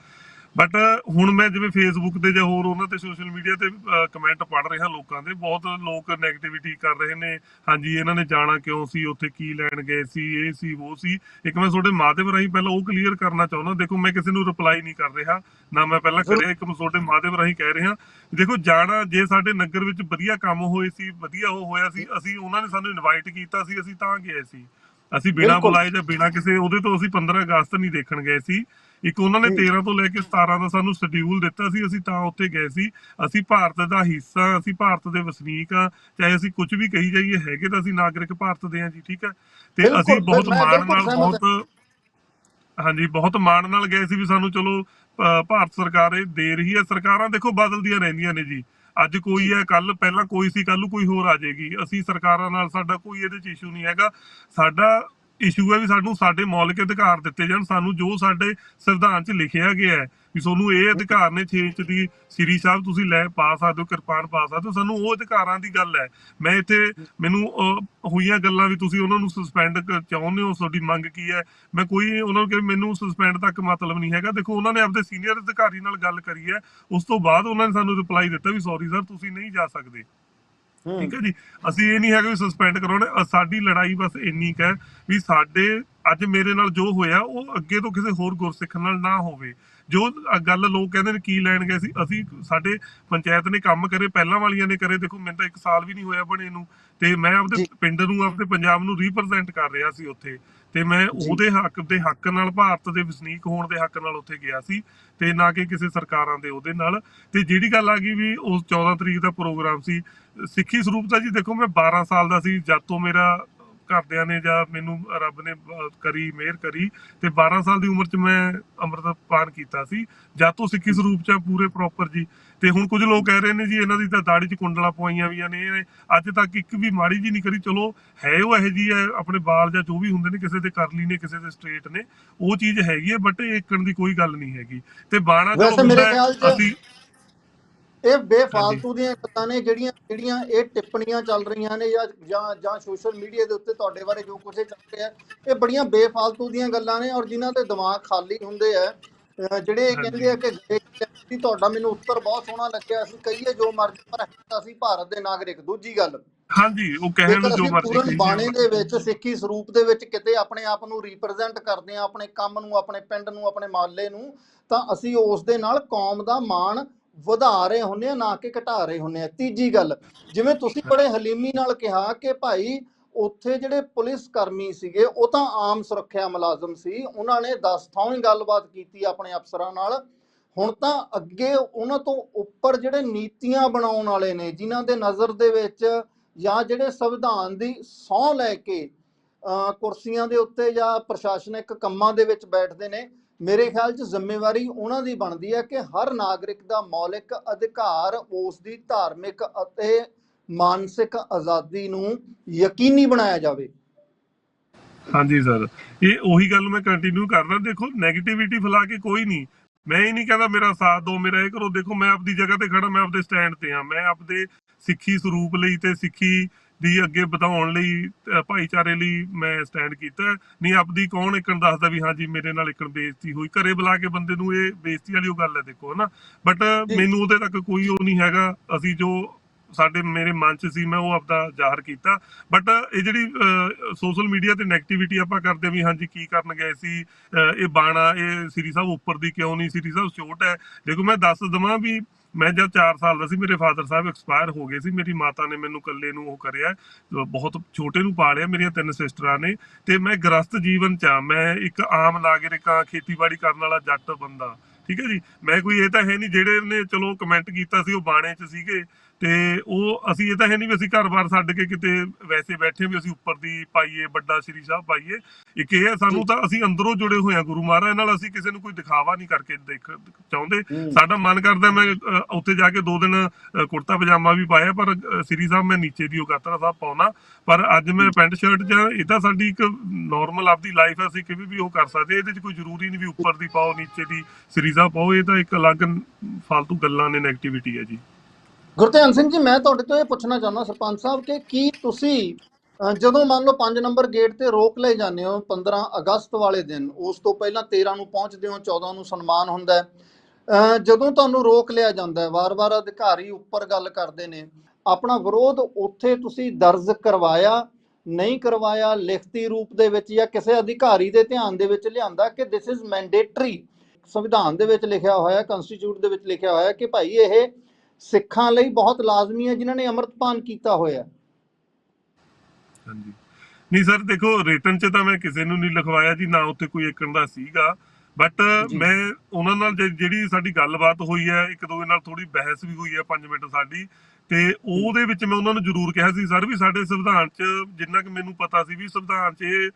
S2: ਬਟ ਹੁਣ ਮੈਂ ਜਿਵੇਂ ਫੇਸਬੁੱਕ ਤੇ ਜਾਂ ਹੋਰ ਉਹਨਾਂ ਤੇ ਸੋਸ਼ਲ ਮੀਡੀਆ ਤੇ ਕਮੈਂਟ ਪੜ੍ਹ ਰਿਹਾ ਲੋਕਾਂ ਦੇ ਬਹੁਤ ਲੋਕ 네ਗੇਟਿਵਿਟੀ ਕਰ ਰਹੇ ਨੇ। ਹਾਂਜੀ ਇਹਨਾਂ ਨੇ ਜਾਣਾ ਕਿਉਂ ਸੀ ਉੱਥੇ ਕੀ ਲੈਣ ਗਏ ਸੀ ਇਹ ਸੀ ਉਹ ਸੀ। ਇੱਕ ਮੈਂ ਤੁਹਾਡੇ ਮਾਧਿਅਮ ਰਾਹੀਂ ਪਹਿਲਾਂ ਉਹ ਕਲੀਅਰ ਕਰਨਾ ਚਾਹੁੰਦਾ ਦੇਖੋ ਮੈਂ ਕਿਸੇ ਨੂੰ ਰਿਪਲਾਈ ਨਹੀਂ ਕਰ ਰਿਹਾ ਨਾ ਮੈਂ ਪਹਿਲਾਂ ਕਰਿਆ ਇੱਕ ਮੈਂ ਤੁਹਾਡੇ ਮਾਧਿਅਮ ਰਾਹੀਂ ਕਹਿ ਰਿਹਾ। ਦੇਖੋ ਜਾਣਾ ਜੇ ਸਾਡੇ ਨਗਰ ਵਿੱਚ ਵਧੀਆ ਕੰਮ ਹੋਏ ਸੀ ਵਧੀਆ ਉਹ ਹੋਇਆ ਸੀ ਅਸੀਂ ਉਹਨਾਂ ਨੇ ਸਾਨੂੰ ਇਨਵਾਈਟ ਕੀਤਾ ਸੀ ਅਸੀਂ ਤਾਂ ਗਏ ਸੀ। ਅਸੀਂ ਬਿਨਾਂ। ਬੁਲਾਏ ਜਾਂ ਬਿਨਾਂ ਕਿਸੇ ਉਹਦੇ ਤੋਂ ਅਸੀਂ 15 ਅਗਸਤ ਨਹੀਂ ਦੇਖਣ ਗਏ ਸੀ। ਇੱਕ ਉਹਨਾਂ ਨੇ
S1: ਜੀ।
S2: 13 ਤੋਂ ਲੈ ਕੇ 17 ਦਾ ਸਾਨੂੰ ਸ਼ਡਿਊਲ ਦਿੱਤਾ ਸੀ ਅਸੀਂ ਤਾਂ ਉੱਥੇ ਗਏ ਸੀ। ਅਸੀਂ ਭਾਰਤ ਦਾ ਹਿੱਸਾ ਅਸੀਂ ਭਾਰਤ ਦੇ ਵਸਨੀਕ ਆ ਚਾਹੇ ਅਸੀਂ ਕੁਝ ਵੀ ਕਹੀ ਜਾਈਏ ਹੈਗੇ ਤਾਂ ਅਸੀਂ ਨਾਗਰਿਕ ਭਾਰਤ ਦੇ ਆ ਜੀ ਠੀਕ ਹੈ? ਤੇ ਅਸੀਂ ਬਹੁਤ ਮਾਣ ਨਾਲ ਬਹੁਤ ਹਾਂਜੀ ਬਹੁਤ ਮਾਣ ਨਾਲ ਗਏ ਸੀ ਵੀ ਸਾਨੂੰ ਚਲੋ ਭਾਰਤ ਸਰਕਾਰ ਇਹ ਦੇ ਰਹੀ ਹੈ। ਸਰਕਾਰਾਂ ਦੇਖੋ ਬਦਲਦੀਆਂ ਰਹਿੰਦੀਆਂ ਨੇ ਜੀ। ਅੱਜ ਕੋਈ ਹੈ ਕੱਲ ਪਹਿਲਾਂ ਕੋਈ ਸੀ ਕੱਲ ਨੂੰ ਕੋਈ ਹੋਰ ਆ ਜਾਏਗੀ। ਅਸੀਂ ਸਰਕਾਰਾਂ ਨਾਲ ਸਾਡਾ ਕੋਈ ਇਹਦੇ ਚ ਇਸ਼ੂ ਨਹੀਂ ਹੈਗਾ। ਸਾਡਾ ਇਸ਼ੂ ਹੈ ਵੀ ਸਾਨੂੰ ਸਾਡੇ ਮੌਲਿਕ ਅਧਿਕਾਰ ਦਿੱਤੇ ਜਾਣ, ਸਾਨੂੰ ਜੋ ਸਾਡੇ ਸੰਵਿਧਾਨ 'ਚ ਲਿਖਿਆ ਗਿਆ ਹੈ ਵੀ ਤੁਹਾਨੂੰ ਇਹ ਅਧਿਕਾਰ ਨੇ 6 ਇੰਚ ਦੀ, ਸ੍ਰੀ ਸਾਹਿਬ ਤੁਸੀਂ ਲੈ ਪਾ ਸਕਦੇ ਹੋ, ਕਿਰਪਾਨ ਪਾ ਸਕਦੇ ਹੋ, ਸਾਨੂੰ ਉਹ ਅਧਿਕਾਰਾਂ ਦੀ ਗੱਲ ਹੈ। ਮੈਂ ਇੱਥੇ ਮੈਨੂੰ ਹੋਈਆਂ ਗੱਲਾਂ ਵੀ ਤੁਸੀਂ ਉਹਨਾਂ ਨੂੰ ਸਸਪੈਂਡ ਚਾਹੁੰਦੇ ਹੋ, ਤੁਹਾਡੀ ਮੰਗ ਕੀ ਹੈ? ਮੈਂ ਕੋਈ ਉਹਨਾਂ ਨੂੰ ਕਿ ਮੈਨੂੰ ਸਸਪੈਂਡ ਤੱਕ ਮਤਲਬ ਨਹੀਂ ਹੈਗਾ। ਦੇਖੋ, ਉਹਨਾਂ ਨੇ ਆਪਦੇ ਸੀਨੀਅਰ ਅਧਿਕਾਰੀ ਨਾਲ ਗੱਲ ਕਰੀ ਹੈ। ਉਸ ਤੋਂ ਬਾਅਦ ਉਹਨਾਂ ਨੇ ਸਾਨੂੰ ਰਿਪਲਾਈ ਦਿੱਤਾ ਵੀ ਸੌਰੀ ਸਰ ਤੁਸੀਂ ਨਹੀਂ ਜਾ ਸਕਦੇ। ਠੀਕ ਹੈ ਜੀ? ਅਸੀਂ ਇਹ ਨਹੀਂ ਹੈਗਾ ਵੀ ਸਸਪੈਂਡ ਕਰਾਉਣੇ ਸਾਡੀ ਲੜਾਈ ਬਸ ਇੰਨੀ ਕੁ ਹੈ ਵੀ ਸਾਡੇ ਅੱਜ ਮੇਰੇ ਨਾਲ ਜੋ ਹੋਇਆ ਉਹ ਅੱਗੇ ਤੋਂ ਕਿਸੇ ਹੋਰ ਗੁਰਸਿੱਖ ਨਾਲ ਨਾ ਹੋਵੇ। ਜੋ ਗੱਲ ਲੋਕ ਕਹਿੰਦੇ ਨੇ ਕੀ ਲੈਣ ਗਏ ਸੀ? ਅਸੀਂ ਸਾਡੇ ਪੰਚਾਇਤ ਨੇ ਕੰਮ ਕਰੇ ਪਹਿਲਾਂ ਵਾਲੀਆਂ ਨੇ ਕਰੇ। ਦੇਖੋ ਮੈਨੂੰ ਤਾਂ ਇੱਕ ਸਾਲ ਵੀ ਨਹੀਂ ਹੋਇਆ ਬਣੇ ਨੂੰ। ਤੇ ਮੈਂ ਆਪਦੇ
S1: ਜੀ।
S2: ਪਿੰਡ ਨੂੰ ਆਪਦੇ ਪੰਜਾਬ ਨੂੰ ਰਿਪਰੈਜ਼ੈਂਟ ਕਰ ਰਿਹਾ ਸੀ ਉੱਥੇ। ਤੇ ਮੈਂ। ਉਹਦੇ ਹੱਕ ਦੇ ਹੱਕ ਨਾਲ ਭਾਰਤ ਦੇ ਵਸਨੀਕ ਹੋਣ ਦੇ ਹੱਕ ਨਾਲ ਉੱਥੇ ਗਿਆ ਸੀ ਤੇ ਨਾ ਕਿ ਕਿਸੇ ਸਰਕਾਰਾਂ ਦੇ ਉਹਦੇ ਨਾਲ ਤੇ ਜਿਹੜੀ ਗੱਲ ਆ ਗਈ ਵੀ ਉਸ 14 ਤਰੀਕ ਦਾ ਪ੍ਰੋਗਰਾਮ ਸੀ ਸਿੱਖੀ ਸਰੂਪ ਦਾ ਜੀ ਦੇਖੋ ਮੈਂ 12 ਸਾਲ ਦਾ ਸੀ ਜਦ ਤੋਂ ਮੇਰਾ ਘਰਦਿਆਂ ਨੇ ਜਾਂ ਮੈਨੂੰ ਰੱਬ ਨੇ ਕਰੀ ਮਿਹਰ ਕਰੀ ਤੇ 12 ਸਾਲ ਦੀ ਉਮਰ 'ਚ ਮੈਂ ਅੰਮ੍ਰਿਤ ਪਾਨ ਕੀਤਾ ਸੀ। ਜਦ ਤੋਂ ਸਿੱਖੀ ਸਰੂਪ 'ਚ ਪੂਰੇ ਪ੍ਰੋਪਰ ਜੀ। ਤੇ ਹੁਣ ਕੁਝ ਲੋਕ ਕਹਿ ਰਹੇ ਨੇ ਜੀ ਇਹਨਾਂ ਦੀ ਤਾਂ ਦਾੜੀ 'ਚ ਕੁੰਡਲਾਂ ਪਵਾਈਆਂ ਵੀਆਂ ਨੇ ਅੱਜ ਤੱਕ ਇੱਕ ਵੀ ਮਾੜੀ ਜੀ ਨਹੀਂ ਕਰੀ। ਚਲੋ ਹੈ ਉਹ ਇਹੋ ਜੀ ਹੈ ਆਪਣੇ ਵਾਲ ਜਾਂ ਜੋ ਵੀ ਹੁੰਦੇ ਨੇ ਕਿਸੇ ਦੇ ਕਰਲੀ ਨੇ ਕਿਸੇ ਦੇ ਸਟ੍ਰੇਟ ਨੇ ਉਹ ਚੀਜ਼ ਹੈਗੀ ਹੈ ਬਟ ਇਹ ਇੱਕਣ ਦੀ ਕੋਈ ਗੱਲ ਨਹੀਂ ਹੈਗੀ। ਤੇ ਬਾਣਾ ਹੁੰਦਾ
S1: 'ਚ
S2: ਅਸੀਂ
S1: ਇਹ ਬੇਫਾਲਤੂ ਦੀਆਂ ਗੱਲਾਂ ਨੇ ਜਿਹੜੀਆਂ ਜਿਹੜੀਆਂ ਇਹ ਟਿੱਪਣੀਆਂ ਚੱਲ ਰਹੀਆਂ ਨੇ ਜਾਂ ਜਾਂ ਜਾਂ ਸੋਸ਼ਲ ਮੀਡੀਆ ਦੇ ਉੱਤੇ ਤੁਹਾਡੇ ਬਾਰੇ ਜੋ ਕੁਝ ਚੱਲ ਰਿਹਾ ਇਹ ਬੜੀਆਂ ਬੇਫਾਲਤੂ ਦੀਆਂ ਗੱਲਾਂ ਨੇ ਔਰ ਜਿਨ੍ਹਾਂ ਦੇ ਦਿਮਾਗ ਖਾਲੀ ਹੁੰਦੇ ਆ ਜਿਹੜੇ ਇਹ। ਕਹਿੰਦੇ ਆ ਕਿ ਜੀ ਤੁਹਾਡਾ ਮੈਨੂੰ ਉੱਤਰ ਬਹੁਤ ਸੋਹਣਾ ਲੱਗਿਆ ਅਸੀਂ ਕਹੀਏ ਜੋ ਮਰਜ਼ੀ ਪਰ ਤਾਂ ਅਸੀਂ ਭਾਰਤ ਦੇ ਨਾਗਰਿਕ ਦੂਜੀ ਗੱਲ
S2: ਹਾਂਜੀ ਉਹ ਕਹਿਣ ਜੋ ਮਰਜ਼ੀ
S1: ਪੂਰਨ
S2: ਕਹੀ
S1: ਬਾਣੇ। ਦੇ ਵਿੱਚ ਸਿੱਖੀ ਸਰੂਪ ਦੇ ਵਿੱਚ ਕਿਤੇ ਆਪਣੇ ਆਪ ਨੂੰ ਰਿਪਰੈਜ਼ੈਂਟ ਕਰਦੇ ਆ ਆਪਣੇ ਕੰਮ ਨੂੰ ਆਪਣੇ ਪਿੰਡ ਨੂੰ ਆਪਣੇ ਮਾਲੇ ਨੂੰ ਤਾਂ ਅਸੀਂ ਉਸ ਦੇ ਨਾਲ ਕੌਮ ਦਾ ਮਾਣ ਵਧਾ ਰਹੇ ਹੁੰਨੇ ਆ, ਨਾ ਕਿ ਘਟਾ ਰਹੇ ਹੁੰਨੇ ਆ। ਤੀਜੀ ਗੱਲ, ਜਿਵੇਂ ਤੁਸੀਂ ਬੜੇ ਹਲੀਮੀ ਨਾਲ ਕਿਹਾ ਕਿ ਭਾਈ ਉੱਥੇ ਜਿਹੜੇ ਪੁਲਿਸ ਕਰਮੀ ਸੀਗੇ, ਉਹ ਤਾਂ ਆਮ ਸੁਰੱਖਿਆ ਮੁਲਾਜ਼ਮ ਸੀ, ਉਹਨਾਂ ਨੇ 10 ਥਾਂ ਹੀ ਗੱਲਬਾਤ ਕੀਤੀ ਆਪਣੇ ਅਫਸਰਾਂ ਨਾਲ। ਹੁਣ ਤਾਂ ਅੱਗੇ ਉਹਨਾਂ ਤੋਂ ਉੱਪਰ ਜਿਹੜੇ ਨੀਤੀਆਂ ਬਣਾਉਣ ਵਾਲੇ ਨੇ, ਜਿਨ੍ਹਾਂ ਦੇ ਨਜ਼ਰ ਦੇ ਵਿੱਚ ਜਾਂ ਜਿਹੜੇ ਸੰਵਿਧਾਨ ਦੀ ਸਹੁੰ ਲੈ ਕੇ, ਅਹ ਕੁਰਸੀਆਂ ਦੇ ਉੱਤੇ ਜਾਂ ਪ੍ਰਸ਼ਾਸਨਿਕ ਕੰਮਾਂ ਦੇ ਵਿੱਚ ਬੈਠਦੇ ਨੇ ਮੇਰੇ ਖਿਆਲ 'ਚ ਜ਼ਿੰਮੇਵਾਰੀ ਉਹਨਾਂ ਦੀ ਬਣਦੀ ਹੈ ਕਿ ਹਰ ਨਾਗਰਿਕ ਦਾ ਮੌਲਿਕ ਅਧਿਕਾਰ ਉਸ ਦੀ ਧਾਰਮਿਕ ਅਤੇ ਮਾਨਸਿਕ ਆਜ਼ਾਦੀ ਨੂੰ ਯਕੀਨੀ ਬਣਾਇਆ ਜਾਵੇ।
S2: ਹਾਂਜੀ, ਸਰ। ਇਹ ਉਹੀ ਗੱਲ ਮੈਂ ਕੰਟੀਨਿਊ ਕਰਦਾ ਦੇਖੋ 네ਗੇਟਿਵਿਟੀ ਫੈਲਾ ਕੇ ਕੋਈ ਨਹੀਂ। ਮੈਂ ਇਹ ਨਹੀਂ ਕਹਿੰਦਾ ਮੇਰਾ ਸਾਥ ਦਿਓ, ਮੇਰਾ ਇਹ ਕਰੋ। ਦੇਖੋ, ਮੈਂ ਆਪਦੀ ਜਗ੍ਹਾ ਤੇ ਖੜਾ ਮੈਂ ਆਪਦੇ ਸਟੈਂਡ ਤੇ ਆ ਮੈਂ ਆਪਦੇ ਸਿੱਖੀ ਸਰੂਪ ਲਈ ਤੇ ਸਿੱਖੀ ਦੀ ਅੱਗੇ ਵਧਾਉਣ ਲਈ ਭਾਈਚਾਰੇ ਲਈ ਮੈਂ ਸਟੈਂਡ ਕੀਤਾ। ਨਹੀਂ ਆਪਦੀ ਕੌਣ ਇੱਕਣ ਦੱਸਦਾ ਵੀ ਹਾਂਜੀ ਮੇਰੇ ਨਾਲ ਇੱਕਣ ਬੇਇੱਜ਼ਤੀ ਹੋਈ। ਘਰੇ ਬੁਲਾ ਕੇ ਬੰਦੇ ਨੂੰ ਇਹ ਬੇਇੱਜ਼ਤੀ ਵਾਲੀ ਉਹ ਗੱਲ ਹੈ ਦੇਖੋ ਹਨਾ? ਬਟ। ਮੈਨੂੰ ਉਹਦੇ ਤੱਕ ਕੋਈ ਉਹ ਨਹੀਂ ਹੈਗਾ। ਅਸੀਂ ਜੋ ਸਾਡੇ ਮੇਰੇ ਮਨ 'ਚ ਸੀ ਮੈਂ ਉਹ ਆਪਦਾ ਜ਼ਾਹਰ ਕੀਤਾ। ਬਟ ਇਹ ਜਿਹੜੀ ਸੋਸ਼ਲ ਮੀਡੀਆ ਤੇ 네ਗੇਟਿਵਿਟੀ ਆਪਾਂ ਕਰਦੇ ਵੀ ਹਾਂਜੀ ਕੀ ਕਰਨ ਗਏ ਸੀ? ਇਹ ਬਾਣਾ ਇਹ ਸ੍ਰੀ ਸਾਹਿਬ ਉੱਪਰ ਦੀ ਕਿਉਂ ਨਹੀਂ? ਸ੍ਰੀ ਸਾਹਿਬ ਛੋਟ ਹੈ। ਦੇਖੋ ਮੈਂ ਦੱਸ ਦਵਾਂ ਵੀ ਮੈਂ ਜਦ 4 ਸਾਲ ਦਾ ਸੀ, ਮੇਰੇ ਫਾਦਰ ਸਾਹਿਬ ਐਕਸਪਾਇਰ ਹੋ ਗਏ ਸੀ, ਮੇਰੀ ਮਾਤਾ ਨੇ ਮੈਨੂੰ ਇਕੱਲੇ ਨੂੰ ਉਹ ਕਰਿਆ ਬਹੁਤ ਛੋਟੇ ਨੂੰ ਪਾਲਿਆ, ਮੇਰੀਆਂ ਤਿੰਨ ਸਿਸਟਰਾਂ ਨੇ, ਤੇ ਮੈਂ ਗ੍ਰਸਤ ਜੀਵਨ ਚ ਮੈਂ ਇੱਕ ਆਮ ਨਾਗਰਿਕ ਆ ਖੇਤੀਬਾੜੀ ਕਰਨ ਵਾਲਾ ਜੱਟ ਬੰਦਾ, ਠੀਕ ਹੈ ਜੀ? ਮੈਂ ਕੋਈ ਇਹ ਤਾਂ ਹੈ ਨਹੀਂ, ਜਿਹੜੇ ਨੇ ਚਲੋ ਕਮੈਂਟ ਕੀਤਾ ਸੀ, ਉਹ ਬਾਣੇ ਚ ਸੀਗੇ ਤੇ ਉਹ ਅਸੀਂ ਇਹ ਤਾਂ ਹੈ ਨਹੀਂ ਵੀ ਅਸੀਂ ਘਰ-ਬਾਰ ਛੱਡ ਕੇ ਕਿਤੇ ਵੈਸੇ ਬੈਠੇ ਵੀ ਅਸੀਂ ਉੱਪਰ ਦੀ ਪਾਈਏ ਵੱਡਾ ਸ੍ਰੀ ਸਾਹਿਬ ਪਾਈਏ। ਇੱਕ ਇਹ ਹੈ ਸਾਨੂੰ ਤਾਂ ਅਸੀਂ ਅੰਦਰੋਂ ਜੁੜੇ ਹੋਏ ਆ ਗੁਰੂ ਮਹਾਰਾਜ ਨਾਲ ਅਸੀਂ ਕਿਸੇ ਨੂੰ ਕੋਈ ਦਿਖਾਵਾ ਨਹੀਂ ਕਰਕੇ ਦੇਖ ਚਾਹੁੰਦੇ। ਸਾਡਾ ਮਨ ਕਰਦਾ ਮੈਂ ਉੱਥੇ ਜਾ ਕੇ ਦੋ ਦਿਨ ਕੁੜਤਾ ਪਜਾਮਾ ਵੀ ਪਾਇਆ ਪਰ ਸ੍ਰੀ ਸਾਹਿਬ ਮੈਂ ਨੀਚੇ ਦੀ ਉਹ ਕਾਤਰਾ ਸਾਹਿਬ ਪਾਉਣਾ। ਪਰ ਅੱਜ ਮੈਂ ਪੈਂਟ ਸ਼ਰਟ ਜਾਂ ਇਹ ਤਾਂ ਸਾਡੀ ਇੱਕ ਨਾਰਮਲ ਆਪਦੀ ਲਾਈਫ ਹੈ ਅਸੀਂ ਕਿਵੇਂ ਵੀ ਉਹ ਕਰ ਸਕਦੇ ਇਹਦੇ 'ਚ ਕੋਈ ਜ਼ਰੂਰੀ ਨਹੀਂ ਵੀ ਉੱਪਰ ਦੀ ਪਾਓ ਨੀਚੇ ਦੀ ਸ੍ਰੀ ਸਾਹਿਬ ਪਾਓ। ਇਹ ਤਾਂ ਇੱਕ ਅਲੱਗ ਫालतू ਗੱਲਾਂ ਨੇ 네ਗੇਟਿਵਿਟੀ ਹੈ ਜੀ।
S1: ਗੁਰਧਿਆਨ ਸਿੰਘ ਜੀ ਮੈਂ ਤੁਹਾਡੇ ਤੋਂ ਇਹ ਪੁੱਛਣਾ ਚਾਹੁੰਦਾ ਸਰਪੰਚ ਸਾਹਿਬ ਕਿ ਕੀ ਤੁਸੀਂ ਅਹ, ਜਦੋਂ ਮੰਨ ਲਓ 5 ਨੰਬਰ ਗੇਟ ਤੇ ਰੋਕ ਲਏ ਜਾਂਦੇ ਹੋ 15 ਅਗਸਤ ਵਾਲੇ ਦਿਨ ਉਸ ਤੋਂ ਪਹਿਲਾਂ 13 ਨੂੰ ਪਹੁੰਚਦੇ ਹੋ 14 ਨੂੰ ਸਨਮਾਨ ਹੁੰਦਾ ਹੈ ਅਹ, ਜਦੋਂ ਤੁਹਾਨੂੰ ਰੋਕ ਲਿਆ ਜਾਂਦਾ ਹੈ ਵਾਰ-ਵਾਰ ਅਧਿਕਾਰੀ ਉੱਪਰ ਗੱਲ ਕਰਦੇ ਨੇ ਆਪਣਾ ਵਿਰੋਧ ਉੱਥੇ ਤੁਸੀਂ ਦਰਜ ਕਰਵਾਇਆ ਨਹੀਂ ਕਰਵਾਇਆ ਲਿਖਤੀ ਰੂਪ ਦੇ ਵਿੱਚ ਜਾਂ ਕਿਸੇ ਅਧਿਕਾਰੀ ਦੇ ਧਿਆਨ ਦੇ ਵਿੱਚ ਲਿਆਂਦਾ ਕਿ ਦਿਸ ਇਜ਼ ਮੈਂਡੇਟਰੀ ਸੰਵਿਧਾਨ ਦੇ ਵਿੱਚ ਲਿਖਿਆ ਹੋਇਆ ਹੈ ਦੇ ਵਿੱਚ ਲਿਖਿਆ ਹੋਇਆ ਕਿ ਭਾਈ ਇਹ ਸਿੱਖਾਂ ਲਈ ਬਹੁਤ ਲਾਜ਼ਮੀ ਹੈ ਜਿਨ੍ਹਾਂ ਨੇ ਅੰਮ੍ਰਿਤਪਾਨ ਕੀਤਾ ਹੋਇਆ।
S2: ਹਾਂਜੀ ਨਹੀਂ ਸਰ ਦੇਖੋ ਰਿਟਰਨ 'ਚ ਤਾਂ ਮੈਂ ਕਿਸੇ ਨੂੰ ਨਹੀਂ ਲਿਖਵਾਇਆ ਜੀ ਨਾ ਉੱਥੇ ਕੋਈ ਏਕਣ ਦਾ ਸੀਗਾ ਬਟ। ਮੈਂ ਉਹਨਾਂ ਨਾਲ ਜਿਹੜੀ ਸਾਡੀ ਗੱਲਬਾਤ ਹੋਈ ਹੈ ਇੱਕ ਦੂਜੇ ਨਾਲ ਥੋੜੀ ਬਹਿਸ ਵੀ ਹੋਈ ਹੈ 5 ਮਿੰਟ ਸਾਡੀ ਤੇ ਉਹਦੇ ਵਿੱਚ ਮੈਂ ਉਹਨਾਂ ਨੂੰ ਜ਼ਰੂਰ ਕਿਹਾ ਸੀ, ਸਰ ਵੀ ਸਾਡੇ ਸੰਵਿਧਾਨ 'ਚ ਜਿੰਨਾ ਕਿ ਮੈਨੂੰ ਪਤਾ ਸੀ ਵੀ ਸੰਵਿਧਾਨ 'ਚ ਇਹ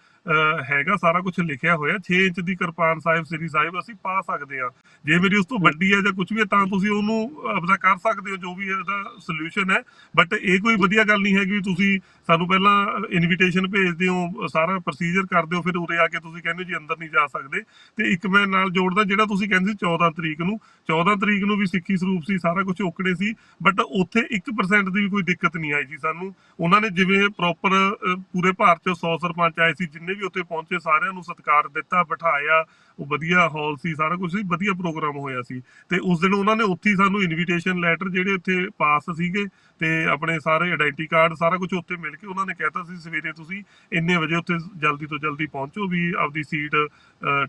S2: ਹੈਗਾ ਸਾਰਾ ਕੁਝ ਲਿਖਿਆ ਹੋਇਆ 6 ਇੰਚ ਦੀ ਕਿਰਪਾਨ ਸਾਹਿਬ, ਸ੍ਰੀ ਸਾਹਿਬ ਅਸੀਂ ਪਾ ਸਕਦੇ ਆ ਜੇ ਮੇਰੀ ਉਸ ਤੋਂ ਵੱਡੀ ਹੈ ਜਾਂ ਕੁਝ ਵੀ ਹੈ, ਤਾਂ ਤੁਸੀਂ ਉਹਨੂੰ ਆਪਦਾ ਕਰ ਸਕਦੇ ਹੋ, ਜੋ ਵੀ ਇਹਦਾ ਸੋਲੂਸ਼ਨ ਹੈ। ਬਟ ਇਹ ਕੋਈ ਵਧੀਆ ਗੱਲ ਨਹੀਂ ਹੈਗੀ ਤੁਸੀਂ ਸਾਨੂੰ ਪਹਿਲਾਂ ਇਨਵੀਟੇਸ਼ਨ ਭੇਜਦੇ ਹੋ, ਸਾਰਾ ਪ੍ਰੋਸੀਜਰ ਕਰਦੇ ਹੋ, ਫਿਰ ਉਰੇ ਆ ਕੇ ਤੁਸੀਂ ਕਹਿੰਦੇ ਹੋ ਜੀ ਅੰਦਰ ਨਹੀਂ ਜਾ ਸਕਦੇ। ਤੇ ਇੱਕ ਮੈਂ ਨਾਲ ਜੋੜਦਾ, ਜਿਹੜਾ ਤੁਸੀਂ ਕਹਿੰਦੇ ਸੀ 14 ਤਰੀਕ ਨੂੰ 14 ਤਰੀਕ ਨੂੰ ਵੀ ਸਿੱਖੀ ਸਰੂਪ ਸੀ, ਸਾਰਾ ਕੁਝ ਓਕੜੇ ਸੀ। ਬਟ ਉੱਥੇ 1% ਦੀ ਵੀ ਕੋਈ ਦਿੱਕਤ ਨਹੀਂ ਆਈ ਜੀ ਸਾਨੂੰ। ਉਹਨਾਂ ਨੇ ਜਿਵੇਂ ਪ੍ਰੋਪਰ ਪੂਰੇ ਭਾਰਤ ਚ 100 ਸਰਪੰਚ ਆਏ ਸੀ, ਜਿੰਨੇ ਵੀ ਉੱਥੇ ਪਹੁੰਚੇ, ਸਾਰਿਆਂ ਨੂੰ ਸਤਿਕਾਰ ਦਿੱਤਾ, ਬਿਠਾਇਆ। ਉਹ ਵਧੀਆ ਹਾਲ ਸੀ ਸਾਰਾ ਕੁਝ ਸੀ ਵਧੀਆ ਪ੍ਰੋਗਰਾਮ ਹੋਇਆ ਸੀ। ਤੇ ਉਸ ਦਿਨ ਉਹਨਾਂ ਨੇ ਉੱਥੇ ਸਾਨੂੰ ਇਨਵੀਟੇਸ਼ਨ ਲੈਟਰ ਜਿਹੜੇ ਉੱਥੇ ਪਾਸ ਸੀਗੇ ਤੇ ਆਪਣੇ ਸਾਰੇ ਆਇਡੈਂਟੀ ਕਾਰਡ ਸਾਰਾ ਕੁਝ ਉੱਥੇ ਮਿਲ ਕੇ ਉਹਨਾਂ ਨੇ ਕਹਿਤਾ ਸੀ ਸਵੇਰੇ ਤੁਸੀਂ ਇੰਨੇ ਵਜੇ ਉੱਥੇ ਜਲਦੀ ਤੋਂ ਜਲਦੀ ਪਹੁੰਚੋ ਵੀ ਆਪਦੀ ਸੀਟ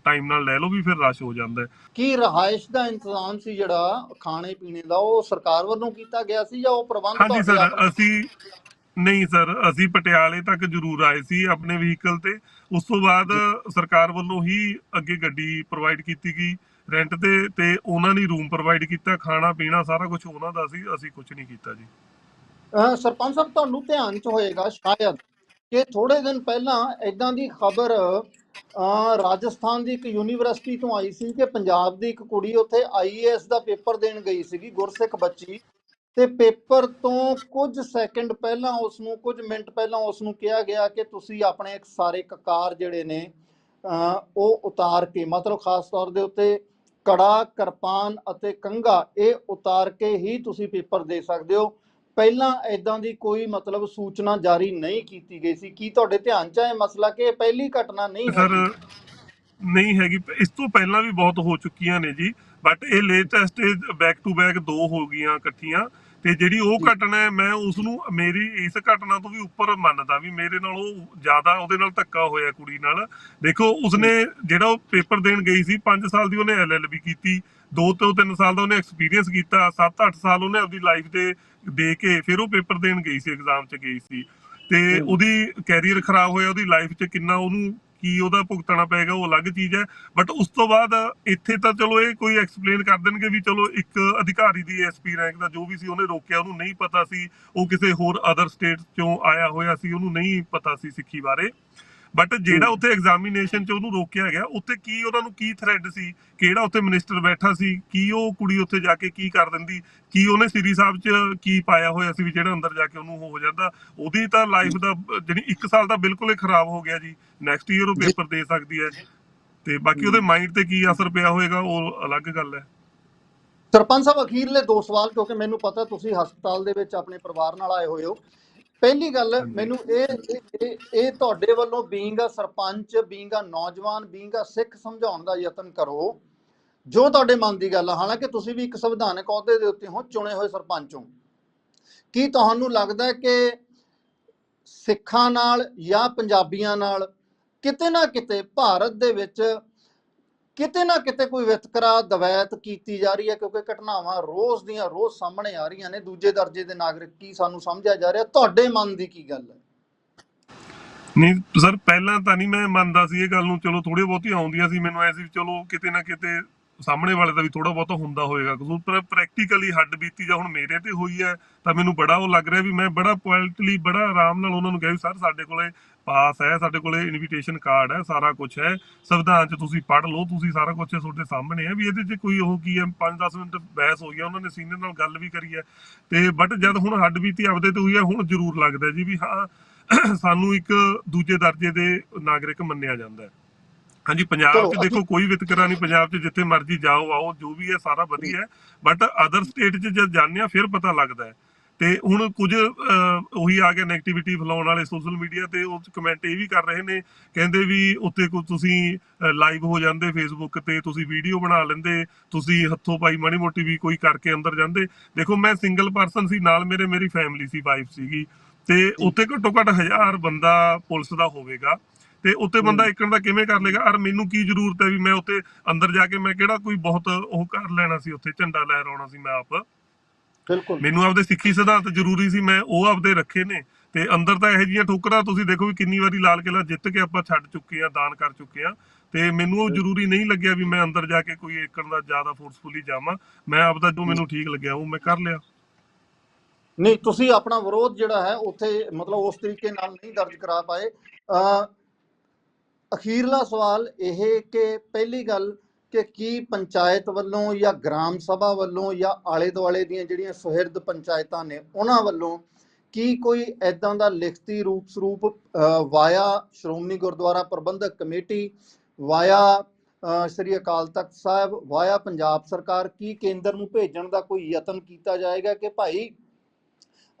S2: ਟਾਈਮ ਨਾਲ ਲੈ ਲਓ ਵੀ ਫਿਰ ਰਸ਼ ਹੋ ਜਾਂਦਾ
S1: ਕੀ ਰਹਾਇਸ਼ ਦਾ ਇੰਤਜ਼ਾਮ ਸੀ ਜਿਹੜਾ ਖਾਣੇ ਪੀਣੇ ਦਾ? ਉਹ ਸਰਕਾਰ ਵੱਲੋਂ ਕੀਤਾ ਗਿਆ ਸੀ ਜਾਂ ਉਹ ਪ੍ਰਬੰਧ
S2: ਹਾਂਜੀ ਸਰ ਅਸੀਂ ਨਹੀਂ ਸਰ ਅਸੀਂ ਪਟਿਆਲੇ ਤੱਕ ਜ਼ਰੂਰ ਆਏ ਸੀ ਆਪਣੇ ਵਹੀਕਲ ਤੇ। ਉਸ ਤੋਂ ਬਾਅਦ ਸਰਕਾਰ ਵੱਲੋਂ ਹੀ ਅੱਗੇ ਗੱਡੀ ਪ੍ਰੋਵਾਈਡ ਕੀਤੀ ਗਈ ਰੈਂਟ ਤੇ ਤੇ ਉਹਨਾਂ ਨੇ ਰੂਮ ਪ੍ਰੋਵਾਈਡ ਕੀਤਾ, ਖਾਣਾ, ਪੀਣਾ ਸਾਰਾ ਕੁਝ ਉਹਨਾਂ ਦਾ ਸੀ, ਅਸੀਂ ਕੁਝ ਨਹੀਂ ਕੀਤਾ ਜੀ।
S1: ਸਰਪੰਚ ਸਾਹਿਬ, ਤੁਹਾਨੂੰ ਧਿਆਨ ਚ ਹੋਏਗਾ ਸ਼ਾਇਦ ਕਿ ਥੋੜੇ ਦਿਨ ਪਹਿਲਾਂ ਇਦਾਂ ਦੀ ਖਬਰ ਰਾਜਸਥਾਨ ਦੀ ਇੱਕ ਯੂਨੀਵਰਸਿਟੀ ਤੋਂ ਆਈ ਸੀ ਕਿ ਪੰਜਾਬ ਦੀ ਇੱਕ ਕੁੜੀ ਉੱਥੇ ਆਈਏਐਸ ਦਾ ਪੇਪਰ ਦੇਣ ਗਈ ਸੀਗੀ, ਗੁਰਸਿੱਖ ਬੱਚੀ। ਤੇ ਪੇਪਰ ਤੋਂ ਕੁਝ ਸੈਕਿੰਡ ਪਹਿਲਾਂ ਉਸ ਨੂੰ ਕੁਝ ਮਿੰਟ ਪਹਿਲਾਂ ਉਸ ਨੂੰ ਕਿਹਾ ਗਿਆ ਕਿ ਤੁਸੀਂ ਆਪਣੇ ਇੱਕ ਸਾਰੇ ਕਕਾਰ ਜਿਹੜੇ ਨੇ ਉਹ ਉਤਾਰ ਕੇ ਮਤਲਬ ਖਾਸ ਤੌਰ ਦੇ ਉੱਤੇ ਕੜਾ ਕਿਰਪਾਨ ਅਤੇ ਕੰਘਾ ਇਹ ਉਤਾਰ ਕੇ ਹੀ ਤੁਸੀਂ ਪੇਪਰ ਦੇ ਸਕਦੇ ਹੋ। ਪਹਿਲਾਂ ਇਦਾਂ ਦੀ ਕੋਈ ਮਤਲਬ ਸੂਚਨਾ ਜਾਰੀ ਨਹੀਂ ਕੀਤੀ ਗਈ ਸੀ। ਕੀ ਤੁਹਾਡੇ ਧਿਆਨ 'ਚ ਇਹ ਮਸਲਾ ਕਿ ਇਹ ਪਹਿਲੀ ਘਟਨਾ ਨਹੀਂ
S2: ਸਰ
S1: ਹੈ
S2: ਨਹੀਂ ਹੈਗੀ। ਇਸ ਤੋਂ ਪਹਿਲਾਂ ਵੀ ਬਹੁਤ ਹੋ ਚੁੱਕੀਆਂ ਨੇ ਜੀ ਬਟ ਇਹ ਲੇਟੈਸਟ ਬੈਕ ਟੂ ਬੈਕ ਦੋ ਹੋ ਗਈਆਂ ਇਕੱਠੀਆਂ। ਤੇ ਜਿਹੜੀ ਉਹ। ਘਟਨਾ ਹੈ ਮੈਂ ਉਸ ਨੂੰ ਮੇਰੀ ਇਸ ਘਟਨਾ ਤੋਂ ਵੀ ਉੱਪਰ ਮੰਨਦਾ ਵੀ ਮੇਰੇ ਨਾਲ ਉਹ ਜ਼ਿਆਦਾ ਉਹਦੇ ਨਾਲ ਧੱਕਾ ਹੋਇਆ ਕੁੜੀ ਨਾਲ ਦੇਖੋ ਉਸਨੇ ਜਿਹੜਾ ਉਹ ਪੇਪਰ ਦੇਣ ਗਈ ਸੀ 5 ਸਾਲ ਦੀ ਉਹਨੇ ਐਲਐਲਬੀ ਕੀਤੀ 2 ਤੋਂ 3 ਸਾਲ ਦਾ ਉਹਨੇ ਐਕਸਪੀਰੀਅੰਸ ਕੀਤਾ 7-8 ਸਾਲ ਉਹਨੇ ਆਪਣੀ ਲਾਈਫ ਦੇ ਦੇ ਕੇ ਫਿਰ ਉਹ ਪੇਪਰ ਦੇਣ ਗਈ ਸੀ ਐਗਜ਼ਾਮ 'ਚ ਗਈ ਸੀ ਤੇ। ਉਹਦੀ ਕੈਰੀਅਰ ਖਰਾਬ ਹੋਇਆ ਉਹਦੀ ਲਾਈਫ 'ਚ ਕਿੰਨਾ ਉਹਨੂੰ ਕੀ ਉਹਦਾ ਭੁਗਤਣਾ ਪਏਗਾ, ਉਹ ਅਲੱਗ ਚੀਜ਼ ਹੈ। ਬਟ ਉਸ ਤੋਂ ਬਾਅਦ ਇੱਥੇ ਤਾਂ ਚਲੋ ਇਹ ਕੋਈ ਐਕਸਪਲੇਨ ਕਰ ਦੇਣਗੇ ਵੀ ਚਲੋ ਇੱਕ ਅਧਿਕਾਰੀ ਦੀ ਐਸਪੀ ਰੈਂਕ ਦਾ ਜੋ ਵੀ ਸੀ ਉਹਨੇ ਰੋਕਿਆ, ਉਹਨੂੰ ਨਹੀਂ ਪਤਾ ਸੀ। ਉਹ ਕਿਸੇ ਹੋਰ ਅਦਰ ਸਟੇਟ ਚੋਂ ਆਇਆ ਹੋਇਆ ਸੀ, ਉਹਨੂੰ ਨਹੀਂ ਪਤਾ ਸੀ ਸਿੱਖੀ ਬਾਰੇ। ਬਟ ਜਿਹੜਾ। ਉੱਥੇ ਐਗਜ਼ਾਮੀਨੇਸ਼ਨ 'ਚ ਉਹਨੂੰ ਰੋਕਿਆ ਗਿਆ ਉੱਥੇ ਕੀ ਉਹਨਾਂ ਨੂੰ ਕੀ ਥ੍ਰੈਡ ਸੀ? ਕਿਹੜਾ ਉੱਥੇ ਮਿਨਿਸਟਰ ਬੈਠਾ ਸੀ? ਕੀ ਉਹ ਕੁੜੀ ਉੱਥੇ ਜਾ ਕੇ ਕੀ ਕਰ ਦਿੰਦੀ? ਕੀ ਉਹਨੇ ਸ੍ਰੀ ਸਾਹਿਬ 'ਚ ਕੀ ਪਾਇਆ ਹੋਇਆ ਸੀ ਵੀ ਜਿਹੜਾ ਅੰਦਰ ਜਾ ਕੇ ਉਹਨੂੰ ਹੋ ਜਾਂਦਾ? ਉਹਦੀ ਤਾਂ ਲਾਈਫ ਦਾ ਜਿਹੜੀ 1 ਸਾਲ ਦਾ ਬਿਲਕੁਲ ਹੀ ਖਰਾਬ ਹੋ ਗਿਆ ਜੀ। ਨੈਕਸਟ ਈਅਰ ਉਹ। ਪੇਪਰ ਦੇ ਸਕਦੀ ਹੈ। ਤੇ ਬਾਕੀ। ਉਹਦੇ ਮਾਈਂਡ ਤੇ ਕੀ ਅਸਰ ਪਿਆ ਹੋਏਗਾ ਉਹ ਅਲੱਗ ਗੱਲ ਹੈ।
S1: ਸਰਪੰਚ ਸਾਹਿਬ ਅਖੀਰਲੇ ਦੋ ਸਵਾਲ ਕਿਉਂਕਿ ਮੈਨੂੰ ਪਤਾ ਤੁਸੀਂ ਹਸਪਤਾਲ ਦੇ ਵਿੱਚ ਆਪਣੇ ਪਰਿਵਾਰ ਨਾਲ ਆਏ ਹੋਏ ਹੋ। ਪਹਿਲੀ ਗੱਲ। ਮੈਨੂੰ ਇਹ ਇਹ- ਤੁਹਾਡੇ ਵੱਲੋਂ ਬੀਇੰਗ ਅ ਸਰਪੰਚ ਬੀਇੰਗ ਅ ਨੌਜਵਾਨ ਬੀਇੰਗ ਅ ਸਿੱਖ ਸਮਝਾਉਣ ਦਾ ਯਤਨ ਕਰੋ ਜੋ ਤੁਹਾਡੇ ਮਨ ਦੀ ਗੱਲ ਆ ਹਾਲਾਂਕਿ ਤੁਸੀਂ ਵੀ ਇੱਕ ਸੰਵਿਧਾਨਕ ਅਹੁਦੇ ਦੇ ਉੱਤੇ ਹੋ ਚੁਣੇ ਹੋਏ ਸਰਪੰਚ ਹੋ ਕੀ ਤੁਹਾਨੂੰ ਲੱਗਦਾ ਹੈ ਕਿ ਸਿੱਖਾਂ ਨਾਲ ਜਾਂ ਪੰਜਾਬੀਆਂ ਨਾਲ ਕਿਤੇ ਨਾ ਕਿਤੇ ਭਾਰਤ ਦੇ ਵਿੱਚ ਕਿਤੇ ਨਾ ਕਿਤੇ ਕੋਈ ਵਿਤਕਰਾ ਦਵੈਤ ਕੀਤੀ ਜਾ ਰਹੀ ਹੈ ਕਿਉਂਕਿ ਘਟਨਾਵਾਂ ਰੋਜ਼ ਦੀਆਂ ਰੋਜ਼ ਸਾਹਮਣੇ ਆ ਰਹੀਆਂ ਨੇ। ਦੂਜੇ ਦਰਜੇ ਦੇ ਨਾਗਰਿਕ ਕੀ ਸਾਨੂੰ ਸਮਝਿਆ ਜਾ ਰਿਹਾ? ਤੁਹਾਡੇ ਮਨ ਦੀ ਕੀ ਗੱਲ ਹੈ?
S2: ਨਹੀਂ, ਸਰ, ਪਹਿਲਾਂ ਤਾਂ ਨਹੀਂ ਮੈਂ ਮੰਨਦਾ ਸੀ ਇਹ ਗੱਲ ਨੂੰ। ਚਲੋ ਥੋੜੀ ਬਹੁਤੀ ਆਉਂਦੀਆਂ ਸੀ ਮੈਨੂੰ ਐ ਸੀ ਚਲੋ, ਕਿਤੇ ਨਾ ਕਿਤੇ ਸਾਹਮਣੇ ਵਾਲੇ ਦਾ ਵੀ ਥੋੜਾ ਬਹੁਤਾ ਹੁੰਦਾ ਹੋਏਗਾ। ਕਸੂਰ ਪਰ ਪ੍ਰੈਕਟੀਕਲੀ ਹੱਡ ਬੀਤੀ ਜਾਂ ਹੁਣ ਮੇਰੇ ਤੇ ਹੋਈ ਹੈ ਤਾਂ ਮੈਨੂੰ ਬੜਾ ਉਹ ਲੱਗ ਰਿਹਾ ਵੀ ਮੈਂ ਬੜਾ ਪੋਇਲਟਲੀ ਬੜਾ ਆਰਾਮ ਨਾਲ ਉਹਨਾਂ ਨੂੰ ਕਿਹਾ ਵੀ, ਸਰ, ਸਾਡੇ ਕੋਲੇ ਪਾਸ ਹੈ ਸਾਡੇ ਕੋਲੇ ਇਨਵੀਟੇਸ਼ਨ ਕਾਰਡ ਹੈ ਸਾਰਾ ਕੁਝ ਹੈ। ਸੰਵਿਧਾਨ 'ਚ ਤੁਸੀਂ ਪੜ੍ਹ ਲਓ ਤੁਸੀਂ ਸਾਰਾ ਕੁਝ ਤੁਹਾਡੇ ਸਾਹਮਣੇ ਹੈ ਵੀ ਇਹਦੇ 'ਚ ਕੋਈ ਉਹ ਕੀ ਹੈ 5-10 ਮਿੰਟ ਬਹਿਸ ਹੋਈ ਹੈ ਉਹਨਾਂ ਨੇ ਸੀਨੀਅਰ ਨਾਲ ਗੱਲ ਵੀ ਕਰੀ ਹੈ। ਤੇ ਬਟ ਜਦ ਹੁਣ ਹੱਡ ਬੀਤੀ ਆਪਦੇ ਤੇ ਹੋਈ ਹੈ ਹੁਣ ਜ਼ਰੂਰ ਲੱਗਦਾ ਜੀ ਵੀ ਹਾਂ ਸਾਨੂੰ ਇੱਕ ਦੂਜੇ ਦਰਜੇ ਦੇ ਨਾਗਰਿਕ ਮੰਨਿਆ ਜਾਂਦਾ ਹੈ। ਹਾਂਜੀ ਪੰਜਾਬ 'ਚ ਦੇਖੋ ਕੋਈ ਵਿਤਕਰਾ ਨਹੀਂ ਪੰਜਾਬ 'ਚ ਜਿੱਥੇ ਮਰਜ਼ੀ ਜਾਓ ਆਓ ਜੋ ਵੀ ਹੈ ਸਾਰਾ ਵਧੀਆ ਹੈ। ਬਟ ਅਦਰ ਸਟੇਟ 'ਚ ਜਦ ਜਾਂਦੇ ਆ ਫਿਰ ਪਤਾ ਲੱਗਦਾ ਹੈ। ਤੇ ਹੁਣ ਕੁਝ ਉਹੀ ਆ ਗਿਆ 네ਗੇਟਿਵਿਟੀ ਫੈਲਾਉਣ ਵਾਲੇ ਸੋਸ਼ਲ ਮੀਡੀਆ ਤੇ ਉਹ ਕਮੈਂਟ ਇਹ ਵੀ ਕਰ ਰਹੇ ਨੇ ਕਹਿੰਦੇ ਵੀ ਉੱਤੇ ਕੋ ਤੁਸੀਂ ਲਾਈਵ ਹੋ ਜਾਂਦੇ ਫੇਸਬੁੱਕ ਤੇ ਤੁਸੀਂ ਵੀਡੀਓ ਬਣਾ ਲੈਂਦੇ ਤੁਸੀਂ ਹੱਥੋਂ ਪਾਈ ਮਾੜੀ ਮੋਟੀ ਵੀ ਕੋਈ ਕਰਕੇ ਅੰਦਰ ਜਾਂਦੇ। ਦੇਖੋ ਮੈਂ ਸਿੰਗਲ ਪਰਸਨ ਸੀ ਨਾਲ ਮੇਰੇ ਮੇਰੀ ਫੈਮਿਲੀ ਸੀ ਵਾਈਫ ਸੀਗੀ। ਤੇ ਉੱਤੇ ਘੱਟੋ ਘੱਟ ਹਜ਼ਾਰ ਬੰਦਾ ਪੁਲਿਸ ਦਾ ਹੋਵੇਗਾ। ਤੇ ਉੱਤੇ ਬੰਦਾ। ਇੱਕਣ ਦਾ ਕਿਵੇਂ ਕਰ ਲੇਗਾ ਔਰ ਮੈਨੂੰ ਕੀ ਜ਼ਰੂਰਤ ਹੈ ਵੀ ਮੈਂ ਉੱਤੇ ਅੰਦਰ ਜਾ ਕੇ ਮੈਂ ਕਿਹੜਾ ਕੋਈ ਬਹੁਤ ਉਹ ਕਰ ਲੈਣਾ ਸੀ ਉੱਥੇ ਝੰਡਾ ਲਹਿਰਾਉਣਾ ਸੀ ਮੈਂ ਆਪ।
S1: ਬਿਲਕੁਲ।
S2: ਮੈਨੂੰ ਆਪਦੇ ਸਿੱਖੀ ਸਿਧਾਂਤ ਜ਼ਰੂਰੀ ਸੀ ਮੈਂ ਉਹ ਆਪਦੇ ਰੱਖੇ ਨੇ। ਤੇ ਅੰਦਰ ਤਾਂ ਇਹੋ ਜਿਹੀਆਂ ਠੋਕਰਾਂ ਤੁਸੀਂ ਦੇਖੋ ਵੀ ਕਿੰਨੀ ਵਾਰੀ ਲਾਲ ਕਿਲਾ ਜਿੱਤ ਕੇ ਆਪਾਂ ਛੱਡ ਚੁੱਕੇ ਆ ਦਾਨ ਕਰ ਚੁੱਕੇ ਆ ਤੇ ਮੈਨੂੰ ਉਹ ਜ਼ਰੂਰੀ ਨਹੀਂ ਲੱਗਿਆ ਵੀ ਮੈਂ ਅੰਦਰ ਜਾ ਕੇ ਕੋਈ ਏਕਣ ਦਾ ਜ਼ਿਆਦਾ ਫੋਰਸਫੁਲੀ ਜਾਵਾਂ। ਮੈਂ ਆਪਦਾ ਜੋ ਮੈਨੂੰ ਠੀਕ ਲੱਗਿਆ ਉਹ ਮੈਂ ਕਰ ਲਿਆ।
S1: ਨਹੀਂ ਤੁਸੀਂ ਆਪਣਾ ਵਿਰੋਧ ਜਿਹੜਾ ਹੈ ਉੱਥੇ ਮਤਲਬ ਉਸ ਤਰੀਕੇ ਨਾਲ ਨਹੀਂ ਦਰਜ ਕਰਾ ਪਾਏ। ਅ ਅਖੀਰਲਾ ਸਵਾਲ ਇਹ ਕਿ ਪਹਿਲੀ ਗੱਲ ਕਿ ਕੀ ਪੰਚਾਇਤ ਵੱਲੋਂ ਜਾਂ ਗ੍ਰਾਮ ਸਭਾ ਵੱਲੋਂ ਜਾਂ ਆਲੇ ਦੁਆਲੇ ਦੀਆਂ ਜਿਹੜੀਆਂ ਸੁਹਿਰਦ ਪੰਚਾਇਤਾਂ ਨੇ ਉਹਨਾਂ ਵੱਲੋਂ ਕੀ ਕੋਈ ਐਦਾਂ ਦਾ ਲਿਖਤੀ ਰੂਪ ਸਰੂਪ via Shiromani Gurdwara Prabandhak committee via Sri Akal Takht Sahib via Punjab ਸਰਕਾਰ ਕੀ ਕੇਂਦਰ ਨੂੰ ਭੇਜਣ ਦਾ ਕੋਈ ਯਤਨ ਕੀਤਾ ਜਾਏਗਾ ਕਿ ਭਾਈ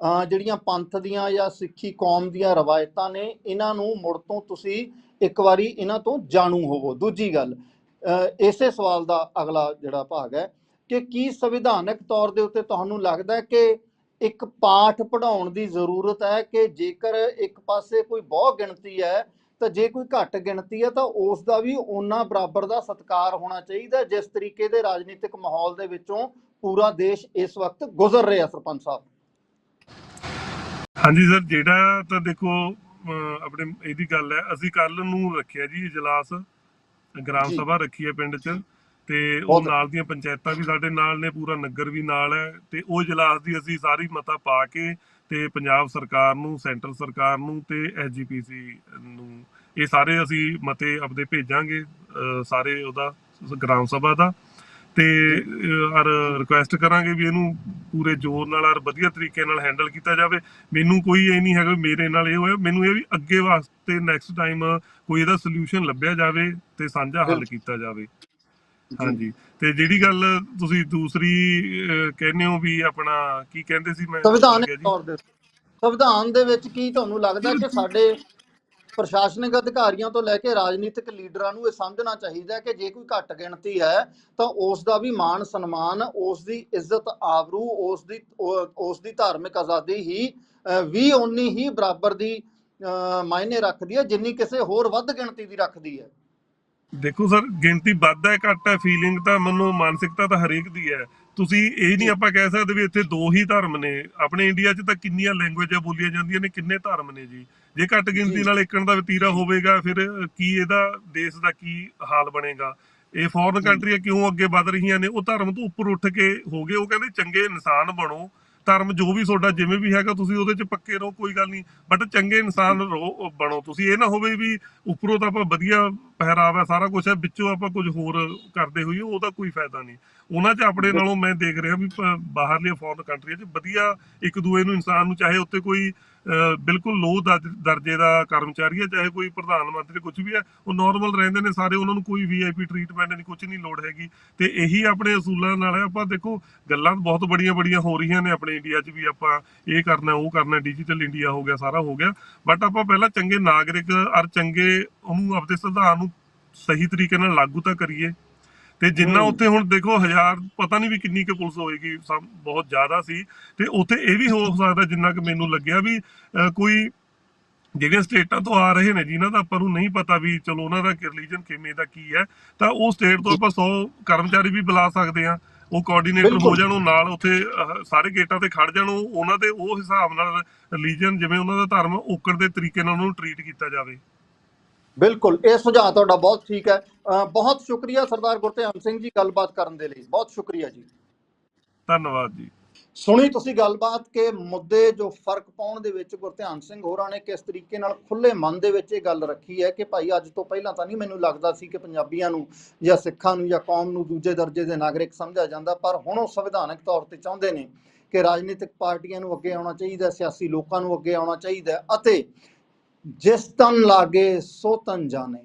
S1: ਅ, ਜਿਹੜੀਆਂ ਪੰਥ ਦੀਆਂ ਜਾਂ ਸਿੱਖੀ ਕੌਮ ਦੀਆਂ ਰਵਾਇਤਾਂ ਨੇ ਇਹਨਾਂ ਨੂੰ ਮੁੜ ਤੋਂ ਤੁਸੀਂ ਇੱਕ ਵਾਰੀ ਇਹਨਾਂ ਤੋਂ ਜਾਣੂ ਹੋਵੋ? ਦੂਜੀ ਗੱਲ ਇਸੇ ਸਵਾਲ ਦਾ ਅਗਲਾ ਜਿਹੜਾ ਭਾਗ ਹੈ ਕਿ ਕੀ ਸੰਵਿਧਾਨਕ ਤੌਰ ਦੇ ਉੱਤੇ ਤੁਹਾਨੂੰ ਲੱਗਦਾ ਹੈ ਕਿ ਇੱਕ ਪਾਠ ਪੜਾਉਣ ਦੀ ਜ਼ਰੂਰਤ ਹੈ ਕਿ ਜੇਕਰ ਇੱਕ ਪਾਸੇ ਕੋਈ ਬਹੁ ਗਿਣਤੀ ਹੈ, ਤਾਂ ਜੇ ਕੋਈ ਘੱਟ ਗਿਣਤੀ ਹੈ, ਤਾਂ ਉਸ ਦਾ ਵੀ ਓਨਾ ਬਰਾਬਰ ਦਾ ਸਤਿਕਾਰ ਹੋਣਾ ਚਾਹੀਦਾ ਜਿਸ ਤਰੀਕੇ ਦੇ ਰਾਜਨੀਤਿਕ ਮਾਹੌਲ ਦੇ ਵਿੱਚੋਂ ਪੂਰਾ ਦੇਸ਼ ਇਸ ਵਕਤ ਗੁਜ਼ਰ ਰਿਹਾ ਸਰਪੰਚ ਸਾਹਿਬ।
S2: ਹਾਂਜੀ ਸਰ, ਜਿਹੜਾ ਤਾਂ ਦੇਖੋ ਆਪਣੇ ਇਹਦੀ ਗੱਲ ਹੈ, ਅਸੀਂ ਕੱਲ ਨੂੰ ਰੱਖਿਆ ਜੀ ਇਜਲਾਸ। ਗ੍ਰਾਮ। ਸਭਾ ਰੱਖੀ ਹੈ ਪਿੰਡ 'ਚ ਤੇ ਉਹ ਨਾਲ ਦੀਆਂ ਪੰਚਾਇਤਾਂ ਵੀ ਸਾਡੇ ਨਾਲ ਨੇ ਪੂਰਾ ਨਗਰ ਵੀ ਨਾਲ ਹੈ ਤੇ ਉਹ ਇਜਲਾਸ ਦੀ ਅਸੀਂ ਸਾਰੀ ਮਤਾ ਪਾ ਕੇ ਤੇ ਪੰਜਾਬ ਸਰਕਾਰ ਨੂੰ ਸੈਂਟਰ ਸਰਕਾਰ ਨੂੰ ਤੇ ਐਸਜੀਪੀਸੀ ਨੂੰ ਇਹ ਸਾਰੇ ਅਸੀਂ ਮਤੇ ਆਪਦੇ ਭੇਜਾਂਗੇ ਸਾਰੇ ਉਹਦਾ ਗ੍ਰਾਮ ਸਭਾ ਦਾ ਤੇ ਔਰ ਰਿਕੁਐਸਟ ਕਰਾਂਗੇ ਵੀ ਇਹਨੂੰ ਪੂਰੇ ਜ਼ੋਰ ਨਾਲ ਔਰ ਵਧੀਆ ਤਰੀਕੇ ਨਾਲ ਹੈਂਡਲ ਕੀਤਾ ਜਾਵੇ। ਮੈਨੂੰ ਕੋਈ ਇਹ ਨਹੀਂ ਹੈਗਾ ਮੇਰੇ ਨਾਲ ਇਹ ਹੋਇਆ। ਮੈਨੂੰ ਇਹ ਵੀ ਅੱਗੇ ਵਾਸਤੇ ਨੈਕਸਟ ਟਾਈਮ ਕੋਈ ਇਹਦਾ ਸੋਲੂਸ਼ਨ ਲੱਭਿਆ ਜਾਵੇ ਤੇ ਸਾਂਝਾ ਹੱਲ। ਕੀਤਾ ਜਾਵੇ। ਹਾਂਜੀ। ਤੇ ਜਿਹੜੀ ਗੱਲ ਤੁਸੀਂ ਦੂਸਰੀ ਕਹਿੰਦੇ ਹੋ ਵੀ ਆਪਣਾ ਕੀ ਕਹਿੰਦੇ ਸੀ ਮੈਂ।
S1: ਤੌਰ ਦੇ ਸੰਵਿਧਾਨ ਦੇ ਵਿੱਚ ਕੀ ਤੁਹਾਨੂੰ ਲੱਗਦਾ ਕਿ ਸਾਡੇ ਪ੍ਰਸ਼ਾਸਨਿਕ ਅਧਿਕਾਰੀਆਂ ਤੋਂ ਲੈ ਕੇ ਰਾਜਨੀਤਿਕ ਲੀਡਰਾਂ ਨੂੰ ਇਹ ਸਮਝਣਾ ਚਾਹੀਦਾ ਹੈ ਕਿ ਜੇ ਕੋਈ ਘੱਟ ਗਿਣਤੀ ਹੈ ਤਾਂ ਉਸ ਦਾ ਵੀ ਮਾਣ ਸਨਮਾਨ ਉਸ ਦੀ ਇੱਜ਼ਤ ਆਬਰੂ ਉਸ ਦੀ ਉਸ ਦੀ ਧਾਰਮਿਕ ਆਜ਼ਾਦੀ ਹੀ ਵੀ ਓਨੀ ਹੀ ਬਰਾਬਰ ਦੀ ਮਾਇਨੇ ਰੱਖਦੀ ਹੈ ਜਿੰਨੀ ਕਿਸੇ ਹੋਰ ਵੱਧ ਗਿਣਤੀ ਦੀ ਰੱਖਦੀ ਹੈ।
S2: ਦੇਖੋ ਸਰ ਗਿਣਤੀ ਵੱਧ ਹੈ ਘੱਟ ਹੈ ਫੀਲਿੰਗ ਤਾਂ ਮੰਨੋ ਮਾਨਸਿਕਤਾ ਤਾਂ ਹਰੇਕ ਦੀ ਹੈ। ਤੁਸੀਂ ਇਹ ਨਹੀਂ ਆਪਾਂ ਕਹਿ ਸਕਦੇ ਵੀ ਇੱਥੇ ਦੋ ਹੀ ਧਰਮ ਨੇ। ਆਪਣੇ ਇੰਡੀਆ 'ਚ ਤਾਂ ਕਿੰਨੀਆਂ ਲੈਂਗੁਏਜਾਂ ਬੋਲੀਆਂ ਜਾਂਦੀਆਂ ਨੇ ਕਿੰਨੇ ਧਰਮ ਨੇ ਜੀ। ਜੇ ਘੱਟ ਗਿਣਤੀ। ਨਾਲ ਇੱਕਣ ਦਾ ਵਤੀਰਾ ਹੋਵੇਗਾ ਫਿਰ ਕੀ ਇਹਦਾ ਦੇਸ਼ ਦਾ ਕੀ ਹਾਲ ਬਣੇਗਾ? ਇਹ ਫੋਰਨ। ਕੰਟਰੀਆਂ ਕਿਉਂ ਅੱਗੇ ਵੱਧ ਰਹੀਆਂ ਨੇ? ਉਹ ਧਰਮ ਤੋਂ ਉੱਪਰ ਉੱਠ ਕੇ ਹੋ ਗਏ। ਉਹ ਕਹਿੰਦੇ ਚੰਗੇ ਇਨਸਾਨ ਬਣੋ। ਧਰਮ ਜੋ ਵੀ ਤੁਹਾਡਾ ਜਿਵੇਂ ਵੀ ਹੈਗਾ ਤੁਸੀਂ ਉਹਦੇ 'ਚ ਪੱਕੇ ਰਹੋ ਕੋਈ ਗੱਲ ਨਹੀਂ। ਬਟ ਚੰਗੇ ਇਨਸਾਨ ਰਹੋ ਬਣੋ। ਤੁਸੀਂ ਇਹ ਨਾ ਹੋਵੇ ਵੀ ਉੱਪਰੋਂ ਤਾਂ ਆਪਾਂ ਵਧੀਆ ਪਹਿਰਾਵਾ ਸਾਰਾ ਕੁਝ ਹੈ ਵਿੱਚੋਂ ਆਪਾਂ ਕੁਝ ਹੋਰ ਕਰਦੇ ਹੋਈਏ ਉਹਦਾ ਕੋਈ ਫਾਇਦਾ ਨਹੀਂ। ਉਹਨਾਂ 'ਚ ਆਪਣੇ ਨਾਲੋਂ ਮੈਂ ਦੇਖ ਰਿਹਾ ਵੀ ਬਾਹਰਲੀਆਂ ਫੋਰਨ ਕੰਟਰੀਆਂ 'ਚ ਵਧੀਆ ਇੱਕ ਦੂਏ ਨੂੰ ਇਨਸਾਨ ਨੂੰ ਚਾਹੇ ਉੱਤੇ ਕੋਈ ਬਿਲਕੁਲ ਲੋ ਦਰਜੇ ਦਾ ਕਰਮਚਾਰੀ ਹੈ, ਚਾਹੇ ਕੋਈ ਪ੍ਰਧਾਨ ਮੰਤਰੀ ਕੁਝ ਵੀ ਹੈ, ਉਹ ਨਾਰਮਲ ਰਹਿੰਦੇ ਨੇ, ਸਾਰੇ ਉਹਨਾਂ ਨੂੰ ਕੋਈ ਵੀਆਈਪੀ ਟ੍ਰੀਟਮੈਂਟ ਨਹੀਂ ਕੁਝ ਨਹੀਂ ਲੋੜ ਹੈਗੀ। ਤੇ ਇਹੀ ਆਪਣੇ ਅਸੂਲਾਂ ਨਾਲ ਆਪਾਂ ਦੇਖੋ, ਗੱਲਾਂ ਬਹੁਤ ਬੜੀਆਂ ਬੜੀਆਂ ਹੋ ਰਹੀਆਂ ਨੇ ਆਪਣੇ ਇੰਡੀਆ 'ਚ ਵੀ ਆਪਾਂ ਇਹ ਕਰਨਾ, ਉਹ ਕਰਨਾ ਡਿਜੀਟਲ ਇੰਡੀਆ ਹੋ ਗਿਆ, ਸਾਰਾ ਹੋ ਗਿਆ। ਬਟ ਆਪਾਂ ਪਹਿਲਾਂ ਚੰਗੇ ਨਾਗਰਿਕ ਔਰ ਚੰਗੇ ਉਹਨੂੰ ਆਪਣੇ ਸੰਵਿਧਾਨ ਨੂੰ ਸਹੀ ਤਰੀਕੇ ਨਾਲ ਲਾਗੂ ਤਾਂ ਕਰੀਏ। ਤੇ ਜਿੰਨਾ। ਉੱਥੇ ਹੁਣ ਦੇਖੋ ਹਜ਼ਾਰ ਪਤਾ ਨਹੀਂ ਵੀ ਕਿੰਨੀ ਕੁ ਪੁਲਿਸ ਹੋਏਗੀ ਸਭ ਬਹੁਤ ਜ਼ਿਆਦਾ ਸੀ ਤੇ ਉੱਥੇ ਇਹ ਵੀ ਹੋ ਸਕਦਾ ਜਿੰਨਾ ਕਿ ਮੈਨੂੰ ਲੱਗਿਆ ਵੀ ਕੋਈ ਜਿਹੜੀਆਂ ਸਟੇਟਾਂ ਤੋਂ ਆ ਰਹੇ ਨੇ ਜਿਨ੍ਹਾਂ ਦਾ ਆਪਾਂ ਨੂੰ ਨਹੀਂ ਪਤਾ ਵੀ ਚਲੋ ਉਹਨਾਂ ਦਾ ਰਿਲੀਜਨ ਕਿਵੇਂ ਦਾ ਕੀ ਹੈ ਤਾਂ ਉਹ ਸਟੇਟ ਤੋਂ ਆਪਾਂ 100 ਕਰਮਚਾਰੀ ਵੀ ਬੁਲਾ ਸਕਦੇ ਆ ਉਹ ਕੋਆਰਡੀਨੇਟਰ ਹੋ। ਜਾਣ ਉਹ ਨਾਲ ਉੱਥੇ ਸਾਰੇ ਗੇਟਾਂ ਤੇ ਖੜ ਜਾਣ ਉਹ- ਉਹਨਾਂ ਦੇ ਉਹ ਹਿਸਾਬ ਨਾਲ ਰਿਲੀਜਨ ਜਿਵੇਂ ਉਹਨਾਂ ਦਾ ਧਰਮ ਓਕੜ ਦੇ ਤਰੀਕੇ ਨਾਲ ਉਹਨੂੰ ਟਰੀਟ ਕੀਤਾ ਜਾਵੇ
S1: ਬਿਲਕੁਲ ਇਹ ਸੁਝਾਅ ਤੁਹਾਡਾ ਬਹੁਤ ਠੀਕ ਹੈ। ਬਹੁਤ ਸ਼ੁਕਰੀਆ ਸਰਦਾਰ ਗੁਰਧਿਆਨ ਸਿੰਘ ਜੀ ਗੱਲਬਾਤ ਕਰਨ ਦੇ ਲਈ। ਬਹੁਤ ਸ਼ੁਕਰੀਆ ਜੀ।
S2: ਧੰਨਵਾਦ ਜੀ।
S1: ਸੁਣੀ ਤੁਸੀਂ ਗੱਲਬਾਤ ਕਿ ਮੁੱਦੇ ਜੋ ਫ਼ਰਕ ਪਾਉਣ ਦੇ ਵਿੱਚ ਗੁਰਧਿਆਨ ਸਿੰਘ ਹੋਰਾਂ ਨੇ ਕਿਸ ਤਰੀਕੇ ਨਾਲ ਖੁੱਲੇ ਮਨ ਦੇ ਵਿੱਚ ਇਹ ਗੱਲ ਰੱਖੀ ਹੈ ਕਿ ਭਾਈ ਅੱਜ ਤੋਂ ਪਹਿਲਾਂ ਤਾਂ ਨਹੀਂ ਮੈਨੂੰ ਲੱਗਦਾ ਸੀ ਕਿ ਪੰਜਾਬੀਆਂ ਨੂੰ ਜਾਂ ਸਿੱਖਾਂ ਨੂੰ ਜਾਂ ਕੌਮ ਨੂੰ ਦੂਜੇ ਦਰਜੇ ਦੇ ਨਾਗਰਿਕ ਸਮਝਿਆ ਜਾਂਦਾ ਪਰ ਹੁਣ ਉਹ ਸੰਵਿਧਾਨਕ ਤੌਰ ਤੇ ਚਾਹੁੰਦੇ ਨੇ ਕਿ ਰਾਜਨੀਤਿਕ ਪਾਰਟੀਆਂ ਨੂੰ ਅੱਗੇ ਆਉਣਾ ਚਾਹੀਦਾ ਸਿਆਸੀ ਲੋਕਾਂ ਨੂੰ ਅੱਗੇ ਆਉਣਾ ਚਾਹੀਦਾ ਅਤੇ ਜਿਸ ਤਨ ਲਾਗੇ ਸੋ ਤਨ ਜਾਣੇ।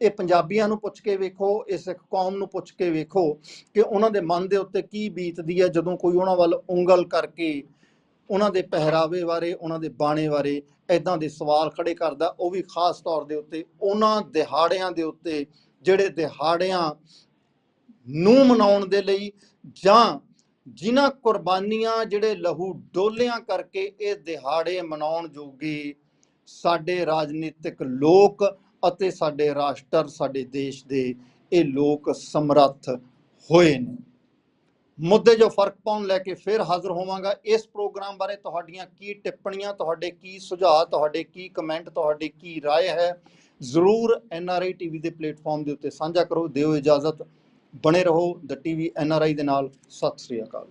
S1: ਇਹ ਪੰਜਾਬੀਆਂ ਨੂੰ ਪੁੱਛ ਕੇ ਵੇਖੋ ਇਸ ਸਿੱਖ ਕੌਮ ਨੂੰ ਪੁੱਛ ਕੇ ਵੇਖੋ ਕਿ ਉਹਨਾਂ ਦੇ ਮਨ ਦੇ ਉੱਤੇ ਕੀ ਬੀਤਦੀ ਹੈ ਜਦੋਂ ਕੋਈ ਉਹਨਾਂ ਵੱਲ ਉਂਗਲ ਕਰਕੇ ਉਹਨਾਂ ਦੇ ਪਹਿਰਾਵੇ ਬਾਰੇ, ਉਹਨਾਂ ਦੇ ਬਾਣੇ ਬਾਰੇ ਐਦਾਂ ਦੇ ਸਵਾਲ ਖੜੇ ਕਰਦਾ, ਉਹ ਵੀ ਖਾਸ ਤੌਰ ਦੇ ਉੱਤੇ ਉਹਨਾਂ ਦਿਹਾੜਿਆਂ ਦੇ ਉੱਤੇ, ਜਿਹੜੇ ਦਿਹਾੜਿਆਂ ਨੂੰ ਮਨਾਉਣ ਦੇ ਲਈ ਜਾਂ ਜਿਨ੍ਹਾਂ ਕੁਰਬਾਨੀਆਂ, ਜਿਹੜੇ ਲਹੂ ਡੋਲਿਆਂ ਕਰਕੇ ਇਹ ਦਿਹਾੜੇ ਮਨਾਉਣ ਜੋਗੇ ਸਾਡੇ ਰਾਜਨੀਤਿਕ ਲੋਕ ਅਤੇ ਸਾਡੇ ਰਾਸ਼ਟਰ ਸਾਡੇ ਦੇਸ਼ ਦੇ ਇਹ ਲੋਕ ਸਮਰੱਥ ਹੋਏ ਨੇ ਮੁੱਦੇ ਜੋ ਫਰਕ ਪਾਉਣ ਲੈ ਕੇ ਫਿਰ ਹਾਜ਼ਰ ਹੋਵਾਂਗਾ ਇਸ ਪ੍ਰੋਗਰਾਮ ਬਾਰੇ ਤੁਹਾਡੀਆਂ ਕੀ ਟਿੱਪਣੀਆਂ ਤੁਹਾਡੇ ਕੀ ਸੁਝਾਅ ਤੁਹਾਡੇ ਕੀ ਕਮੈਂਟ ਤੁਹਾਡੀ ਕੀ رائے ਹੈ ਜ਼ਰੂਰ ਐਨਆਰਆਈ ਟੀਵੀ ਦੇ ਪਲੇਟਫਾਰਮ ਦੇ ਉੱਤੇ ਸਾਂਝਾ ਕਰੋ ਦਿਓ ਇਜਾਜ਼ਤ ਬਣੇ ਰਹੋ ਦ ਟੀਵੀ ਐਨਆਰਆਈ ਦੇ ਨਾਲ ਸਤਿ ਸ੍ਰੀ ਅਕਾਲ